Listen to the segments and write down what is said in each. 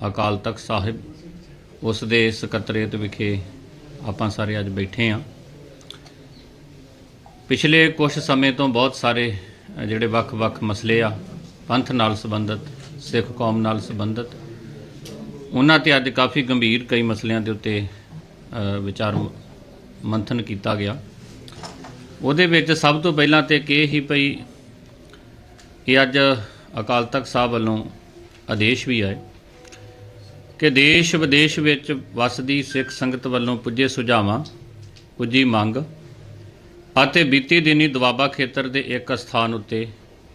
ਅਕਾਲ ਤਖਤ ਸਾਹਿਬ, ਉਸ ਦੇ ਸਕੱਤਰੇਤ ਵਿਖੇ ਆਪਾਂ ਸਾਰੇ ਅੱਜ ਬੈਠੇ ਹਾਂ। ਪਿਛਲੇ ਕੁਝ ਸਮੇਂ ਤੋਂ ਬਹੁਤ ਸਾਰੇ ਜਿਹੜੇ ਵੱਖ-ਵੱਖ ਮਸਲੇ ਆ, ਪੰਥ ਨਾਲ ਸੰਬੰਧਿਤ, ਸਿੱਖ ਕੌਮ ਨਾਲ ਸੰਬੰਧਿਤ, ਉਹਨਾਂ ਤੇ ਅੱਜ ਕਾਫੀ ਗੰਭੀਰ ਕਈ ਮਸਲਿਆਂ ਦੇ ਉੱਤੇ ਵਿਚਾਰ ਮੰਥਨ ਕੀਤਾ ਗਿਆ। ਉਹਦੇ ਵਿੱਚ ਸਭ ਤੋਂ ਪਹਿਲਾਂ ਤੇ ਕਿ ਇਹ ਹੀ ਪਈ ਇਹ ਅੱਜ ਅਕਾਲ ਤਖਤ ਸਾਹਿਬ ਵੱਲੋਂ ਆਦੇਸ਼ ਵੀ ਆਏ। ਕਿ ਦੇਸ਼ ਵਿਦੇਸ਼ ਵਿੱਚ ਵਸਦੀ ਸਿੱਖ ਸੰਗਤ ਵੱਲੋਂ ਪੁੱਜੇ ਸੁਝਾਵਾਂ, ਪੁੱਜੀ ਮੰਗ ਅਤੇ ਬੀਤੀ ਦਿਨੀ ਦੁਆਬਾ ਖੇਤਰ ਦੇ ਇੱਕ ਸਥਾਨ ਉੱਤੇ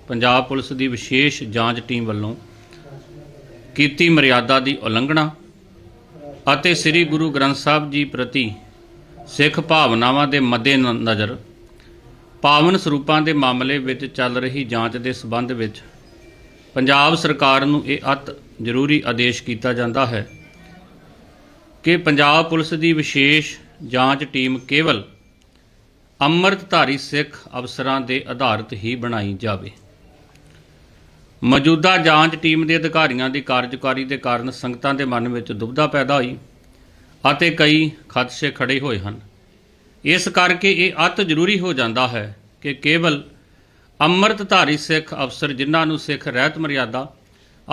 ਪੰਜਾਬ ਪੁਲਿਸ ਦੀ ਵਿਸ਼ੇਸ਼ ਜਾਂਚ ਟੀਮ ਵੱਲੋਂ ਕੀਤੀ ਮਰਿਆਦਾ ਦੀ ਉਲੰਘਣਾ ਅਤੇ ਸ੍ਰੀ ਗੁਰੂ ਗ੍ਰੰਥ ਸਾਹਿਬ ਜੀ ਪ੍ਰਤੀ ਸਿੱਖ ਭਾਵਨਾਵਾਂ ਦੇ ਮੱਦੇ ਨਜ਼ਰ, ਪਾਵਨ ਸਰੂਪਾਂ ਦੇ ਮਾਮਲੇ ਵਿੱਚ ਚੱਲ ਰਹੀ ਜਾਂਚ ਦੇ ਸਬੰਧ ਵਿੱਚ ਪੰਜਾਬ ਸਰਕਾਰ ਨੂੰ ਇਹ ਅਤ ਜ਼ਰੂਰੀ ਆਦੇਸ਼ ਕੀਤਾ ਜਾਂਦਾ ਹੈ ਕਿ ਪੰਜਾਬ ਪੁਲਿਸ ਦੀ ਵਿਸ਼ੇਸ਼ ਜਾਂਚ ਟੀਮ ਕੇਵਲ ਅੰਮ੍ਰਿਤਧਾਰੀ ਸਿੱਖ ਅਫਸਰਾਂ ਦੇ ਆਧਾਰਿਤ ਹੀ ਬਣਾਈ ਜਾਵੇ। ਮੌਜੂਦਾ ਜਾਂਚ ਟੀਮ ਦੇ ਅਧਿਕਾਰੀਆਂ ਦੀ ਕਾਰਜਕਾਰੀ ਦੇ ਕਾਰਨ ਸੰਗਤਾਂ ਦੇ ਮਨ ਵਿੱਚ ਦੁਬਧਾ ਪੈਦਾ ਹੋਈ ਅਤੇ ਕਈ ਖਦਸ਼ੇ ਖੜੇ ਹੋਏ ਹਨ। ਇਸ ਕਰਕੇ ਇਹ ਅਤ ਜ਼ਰੂਰੀ ਹੋ ਜਾਂਦਾ ਹੈ ਕਿ ਕੇਵਲ ਅੰਮ੍ਰਿਤਧਾਰੀ ਸਿੱਖ ਅਫਸਰ ਜਿਨ੍ਹਾਂ ਨੂੰ ਸਿੱਖ ਰਹਿਤ ਮਰਿਆਦਾ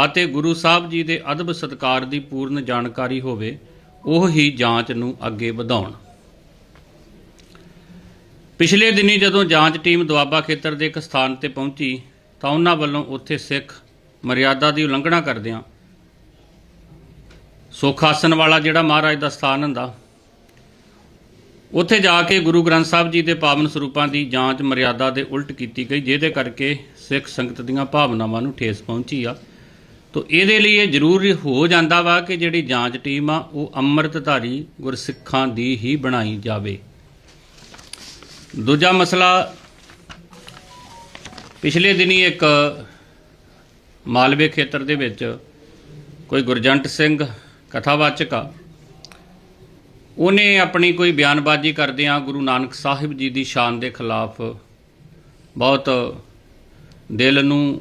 ਅਤੇ ਗੁਰੂ ਸਾਹਿਬ ਜੀ ਦੇ ਅਦਬ ਸਤਕਾਰ ਦੀ ਪੂਰਨ ਜਾਣਕਾਰੀ ਹੋਵੇ, ਉਹ ਹੀ ਜਾਂਚ ਨੂੰ ਅੱਗੇ ਵਧਾਉਣ। ਪਿਛਲੇ ਦਿਨੀ ਜਦੋਂ ਜਾਂਚ ਟੀਮ ਦੁਆਬਾ ਖੇਤਰ ਦੇ ਇੱਕ ਸਥਾਨ ਤੇ ਪਹੁੰਚੀ, ਤਾਂ ਉਹਨਾਂ ਵੱਲੋਂ ਉੱਥੇ ਸਿੱਖ ਮਰਿਆਦਾ ਦੀ ਉਲੰਘਣਾ ਕਰਦਿਆਂ ਸੁਖਾਸਨ ਵਾਲਾ ਜਿਹੜਾ ਮਹਾਰਾਜ ਦਾ ਸਥਾਨ ਹੁੰਦਾ, ਉੱਥੇ ਜਾ ਕੇ ਗੁਰੂ ਗ੍ਰੰਥ ਸਾਹਿਬ ਜੀ ਦੇ ਪਾਵਨ ਸਰੂਪਾਂ ਦੀ ਜਾਂਚ ਮਰਿਆਦਾ ਦੇ ਉਲਟ ਕੀਤੀ ਗਈ, ਜਿਹਦੇ ਕਰਕੇ ਸਿੱਖ ਸੰਗਤ ਦੀਆਂ ਭਾਵਨਾਵਾਂ ਨੂੰ ਠੇਸ ਪਹੁੰਚੀ ਆ। ਤੋ ਇਹਦੇ ਲਈ ਇਹ ਜ਼ਰੂਰੀ ਹੋ ਜਾਂਦਾ ਵਾ ਕਿ ਜਿਹੜੀ ਜਾਂਚ ਟੀਮ ਆ, ਉਹ ਅੰਮ੍ਰਿਤਧਾਰੀ ਗੁਰਸਿੱਖਾਂ ਦੀ ਹੀ ਬਣਾਈ ਜਾਵੇ। ਦੂਜਾ ਮਸਲਾ, ਪਿਛਲੇ ਦਿਨੀ ਇੱਕ ਮਾਲਵੇ ਖੇਤਰ ਦੇ ਵਿੱਚ ਕੋਈ ਗੁਰਜੰਟ ਸਿੰਘ ਕਥਾਵਾਚਕ ਆ, ਉਹਨੇ ਆਪਣੀ ਕੋਈ ਬਿਆਨਬਾਜ਼ੀ ਕਰਦਿਆਂ ਗੁਰੂ ਨਾਨਕ ਸਾਹਿਬ ਜੀ ਦੀ ਸ਼ਾਨ ਦੇ ਖਿਲਾਫ ਬਹੁਤ ਦਿਲ ਨੂੰ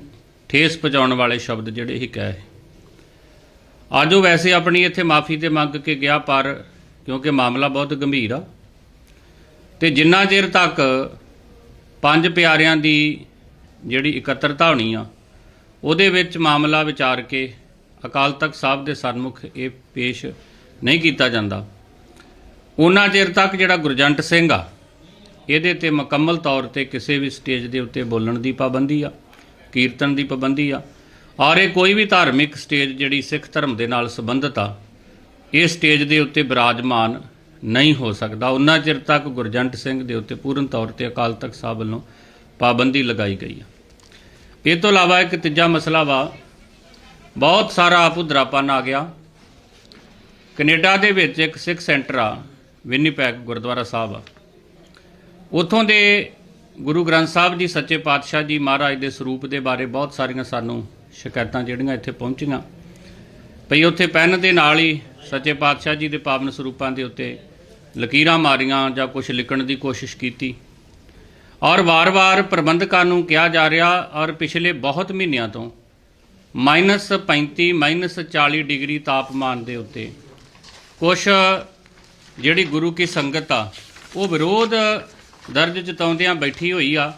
ਠੇਸ ਪਹੁੰਚਾਉਣ ਵਾਲੇ ਸ਼ਬਦ ਜਿਹੜੇ ਹੀ ਕਹੇ ਅੱਜ ਉਹ ਵੈਸੇ ਆਪਣੀ ਇੱਥੇ ਮਾਫੀ ਤੇ ਮੰਗ ਕੇ ਗਿਆ, ਪਰ ਕਿਉਂਕਿ ਮਾਮਲਾ ਬਹੁਤ ਗੰਭੀਰ ਆ, ਤੇ ਜਿੰਨਾ ਚਿਰ ਤੱਕ ਪੰਜ ਪਿਆਰਿਆਂ ਦੀ ਜਿਹੜੀ ਇਕੱਤਰਤਾ ਹੋਣੀ ਆ, ਉਹਦੇ ਵਿੱਚ ਮਾਮਲਾ ਵਿਚਾਰ ਕੇ ਅਕਾਲ ਤਖਤ ਸਾਹਿਬ ਦੇ ਸਨਮੁਖ ਇਹ ਪੇਸ਼ ਨਹੀਂ ਕੀਤਾ ਜਾਂਦਾ। ਉਹਨਾਂ ਚਿਰ ਤੱਕ ਜਿਹੜਾ ਗੁਰਜੰਟ ਸਿੰਘ ਆ, ਇਹਦੇ ਤੇ ਮੁਕੰਮਲ ਤੌਰ ਤੇ ਕਿਸੇ ਵੀ ਸਟੇਜ ਦੇ ਉੱਤੇ ਬੋਲਣ ਦੀ ਪਾਬੰਦੀ ਆ। ਕੀਰਤਨ ਦੀ ਪਾਬੰਦੀ ਆ। ਔਰ ਇਹ ਕੋਈ ਵੀ ਧਾਰਮਿਕ ਸਟੇਜ ਜਿਹੜੀ ਸਿੱਖ ਧਰਮ ਦੇ ਨਾਲ ਸੰਬੰਧਿਤ ਆ, ਇਹ ਸਟੇਜ ਦੇ ਉੱਤੇ ਬਿਰਾਜਮਾਨ ਨਹੀਂ ਹੋ ਸਕਦਾ। ਉਹਨਾਂ ਚਿਰ ਤੱਕ ਗੁਰਜੰਟ ਸਿੰਘ ਦੇ ਉੱਤੇ ਪੂਰਨ ਤੌਰ ਤੇ ਅਕਾਲ ਤਖਤ ਸਾਹਿਬ ਵੱਲੋਂ ਪਾਬੰਦੀ ਲਗਾਈ ਗਈ ਆ। ਇਹ ਤੋਂ ਇਲਾਵਾ ਇੱਕ ਤੀਜਾ ਮਸਲਾ ਵਾ, ਬਹੁਤ ਸਾਰਾ ਆਪੁਦਰਾਪਨ ਆ ਗਿਆ। ਕੈਨੇਡਾ ਦੇ ਵਿੱਚ ਇੱਕ ਸਿੱਖ ਸੈਂਟਰ ਆ, ਵਿਨੀਪੈਗ ਗੁਰਦੁਆਰਾ ਸਾਹਿਬ ਆ। ਉਥੋਂ ਦੇ ਗੁਰੂ ਗ੍ਰੰਥ ਸਾਹਿਬ ਜੀ, ਸੱਚੇ ਪਾਤਸ਼ਾਹ ਜੀ ਮਹਾਰਾਜ ਦੇ ਸਰੂਪ ਦੇ ਬਾਰੇ ਬਹੁਤ ਸਾਰੀਆਂ ਸਾਨੂੰ ਸ਼ਿਕਾਇਤਾਂ ਜਿਹੜੀਆਂ ਇੱਥੇ ਪਹੁੰਚੀਆਂ। ਭਈ ਉੱਥੇ ਪੈਨ ਦੇ ਨਾਲ ਹੀ ਸੱਚੇ ਪਾਤਸ਼ਾਹ ਜੀ ਦੇ ਪਾਵਨ ਸਰੂਪਾਂ ਦੇ ਉੱਤੇ ਲਕੀਰਾਂ ਮਾਰੀਆਂ ਜਾਂ ਕੁਝ ਲਿਖਣ ਦੀ ਕੋਸ਼ਿਸ਼ ਕੀਤੀ। ਔਰ ਵਾਰ-ਵਾਰ ਪ੍ਰਬੰਧਕਾਂ ਨੂੰ ਕਿਹਾ ਜਾ ਰਿਹਾ ਔਰ ਪਿਛਲੇ ਬਹੁਤ ਮਹੀਨਿਆਂ ਤੋਂ ਮਾਈਨਸ 35 ਮਾਈਨਸ 40 ਡਿਗਰੀ ਤਾਪਮਾਨ ਦੇ ਉੱਤੇ ਕੁਝ ਜਿਹੜੀ ਗੁਰੂ ਕੀ ਸੰਗਤ ਆ, ਉਹ ਵਿਰੋਧ ਦਰਦ ਜਤਾਉਂਦਿਆਂ ਬੈਠੀ ਹੋਈ ਆ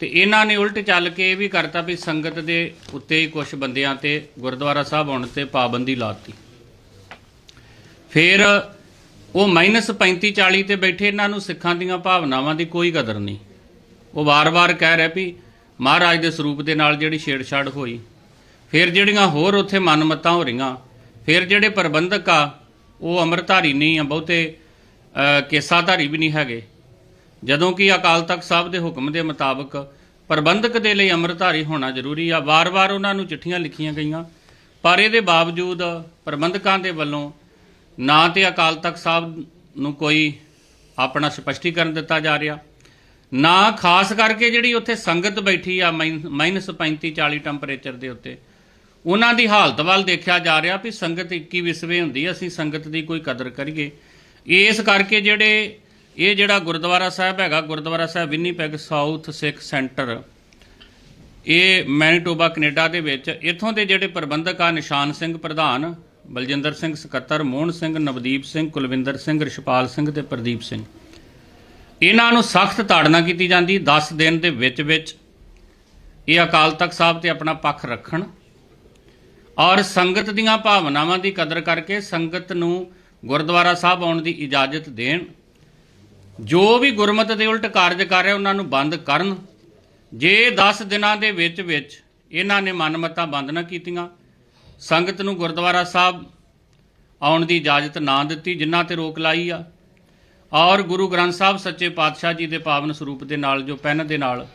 ਤੇ ਇਹਨਾਂ ਨੇ ਉਲਟ ਚੱਲ ਕੇ ਇਹ ਵੀ ਕਰਤਾ ਵੀ ਸੰਗਤ ਦੇ ਉੱਤੇ ਹੀ ਕੁਝ ਬੰਦਿਆਂ ਤੇ ਗੁਰਦੁਆਰਾ ਸਾਹਿਬ ਆਉਣ ਤੇ ਪਾਬੰਦੀ ਲਾਤੀ। ਫਿਰ ਉਹ ਮਾਈਨਸ 35 40 ਤੇ ਬੈਠੇ ਇਹਨਾਂ ਨੂੰ ਸਿੱਖਾਂ ਦੀਆਂ ਭਾਵਨਾਵਾਂ ਦੀ ਕੋਈ ਕਦਰ ਨਹੀਂ। ਉਹ ਵਾਰ-ਵਾਰ ਕਹਿ ਰਿਹਾ ਵੀ ਮਹਾਰਾਜ ਦੇ ਸਰੂਪ ਦੇ ਨਾਲ ਜਿਹੜੀ ਛੇੜਛਾੜ ਹੋਈ, ਫਿਰ ਜਿਹੜੀਆਂ ਹੋਰ ਉੱਥੇ ਮਨਮਤਾਂ ਹੋ ਰਹੀਆਂ, ਫਿਰ ਜਿਹੜੇ ਪ੍ਰਬੰਧਕ ਆ, ਉਹ ਅੰਮ੍ਰਿਤਧਾਰੀ ਨਹੀਂ ਆ, ਬਹੁਤੇ ਕੇਸਾਧਾਰੀ ਵੀ ਨਹੀਂ ਹੈਗੇ। ਜਦੋਂ ਕਿ ਅਕਾਲ ਤਖਤ ਸਾਹਿਬ ਦੇ ਹੁਕਮ ਦੇ ਮੁਤਾਬਕ ਪ੍ਰਬੰਧਕ ਦੇ ਲਈ ਅੰਮ੍ਰਿਤਧਾਰੀ ਹੋਣਾ ਜ਼ਰੂਰੀ ਆ। ਵਾਰ-ਵਾਰ ਉਹਨਾਂ ਨੂੰ ਚਿੱਠੀਆਂ ਲਿਖੀਆਂ ਗਈਆਂ। ਪਰ ਇਹਦੇ ਬਾਵਜੂਦ ਪ੍ਰਬੰਧਕਾਂ ਦੇ ਵੱਲੋਂ ਨਾ ਤੇ ਅਕਾਲ ਤਖਤ ਸਾਹਿਬ ਨੂੰ ਕੋਈ ਆਪਣਾ ਸਪਸ਼ਟੀਕਰਨ ਦਿੱਤਾ ਜਾ ਰਿਹਾ, ਨਾ ਖਾਸ ਕਰਕੇ ਜਿਹੜੀ ਉੱਥੇ ਸੰਗਤ ਬੈਠੀ ਆ ਮਾਈਨਸ 35 40 ਟੈਂਪਰੇਚਰ ਦੇ ਉੱਤੇ, ਉਹਨਾਂ ਦੀ ਹਾਲਤ ਵੱਲ ਦੇਖਿਆ ਜਾ ਰਿਹਾ ਵੀ ਸੰਗਤ 21 ਵਿਸਵੇ ਹੁੰਦੀ, ਅਸੀਂ ਸੰਗਤ ਦੀ ਕੋਈ ਕਦਰ ਕਰੀਏ। ਇਸ ਕਰਕੇ ਜਿਹੜੇ ਇਹ ਜਿਹੜਾ ਗੁਰਦੁਆਰਾ ਸਾਹਿਬ ਹੈਗਾ, Gurdwara Sahib Winnipeg south Sikh centre, ਇਹ ਮੈਨੀਟੋਬਾ, ਕੈਨੇਡਾ ਦੇ ਵਿੱਚ, ਇੱਥੋਂ ਦੇ ਜਿਹੜੇ ਪ੍ਰਬੰਧਕ ਆ, ਨਿਸ਼ਾਨ ਸਿੰਘ ਪ੍ਰਧਾਨ, ਬਲਜਿੰਦਰ ਸਿੰਘ ਸਕੱਤਰ, ਮੋਹਨ ਸਿੰਘ, ਨਵਦੀਪ ਸਿੰਘ, ਕੁਲਵਿੰਦਰ ਸਿੰਘ, ਰਿਸ਼ਪਾਲ ਸਿੰਘ ਤੇ ਪ੍ਰਦੀਪ ਸਿੰਘ। ਇਹਨਾਂ ਨੂੰ ਸਖਤ ਤਾੜਨਾ ਕੀਤੀ ਜਾਂਦੀ 10 ਦਿਨ ਦੇ ਵਿੱਚ ਵਿੱਚ। ਇਹ ਅਕਾਲ ਤਖਤ ਸਾਹਿਬ ਤੇ ਆਪਣਾ ਪੱਖ ਰੱਖਣ। ਔਰ ਸੰਗਤ ਦੀਆਂ ਭਾਵਨਾਵਾਂ ਦੀ ਕਦਰ ਕਰਕੇ ਸੰਗਤ ਨੂੰ ਗੁਰਦੁਆਰਾ ਸਾਹਿਬ ਆਉਣ ਦੀ ਇਜਾਜ਼ਤ ਦੇਣ। ਜੋ ਵੀ ਗੁਰਮਤ ਦੇ ਉਲਟ ਕਾਰਜ ਕਰ ਰਿਹਾ, ਉਹਨਾਂ ਨੂੰ ਬੰਦ ਕਰਨ। ਜੇ 10 ਦਿਨਾਂ ਦੇ ਵਿੱਚ ਵਿੱਚ ਇਹਨਾਂ ਨੇ ਮਨਮਤਾਂ ਬੰਦ ਨਾ ਕੀਤੀਆਂ, ਸੰਗਤ ਨੂੰ ਗੁਰਦੁਆਰਾ ਸਾਹਿਬ ਆਉਣ ਦੀ ਇਜਾਜ਼ਤ ਨਾ ਦਿੱਤੀ ਜਿਨ੍ਹਾਂ ਤੇ ਰੋਕ ਲਾਈ ਆ। ਔਰ ਗੁਰੂ ਗ੍ਰੰਥ ਸਾਹਿਬ ਸੱਚੇ ਪਾਤਸ਼ਾਹ ਜੀ ਦੇ ਪਾਵਨ ਸਰੂਪ ਦੇ ਨਾਲ, ਜੋ ਪੈਨ ਦੇ ਨਾਲ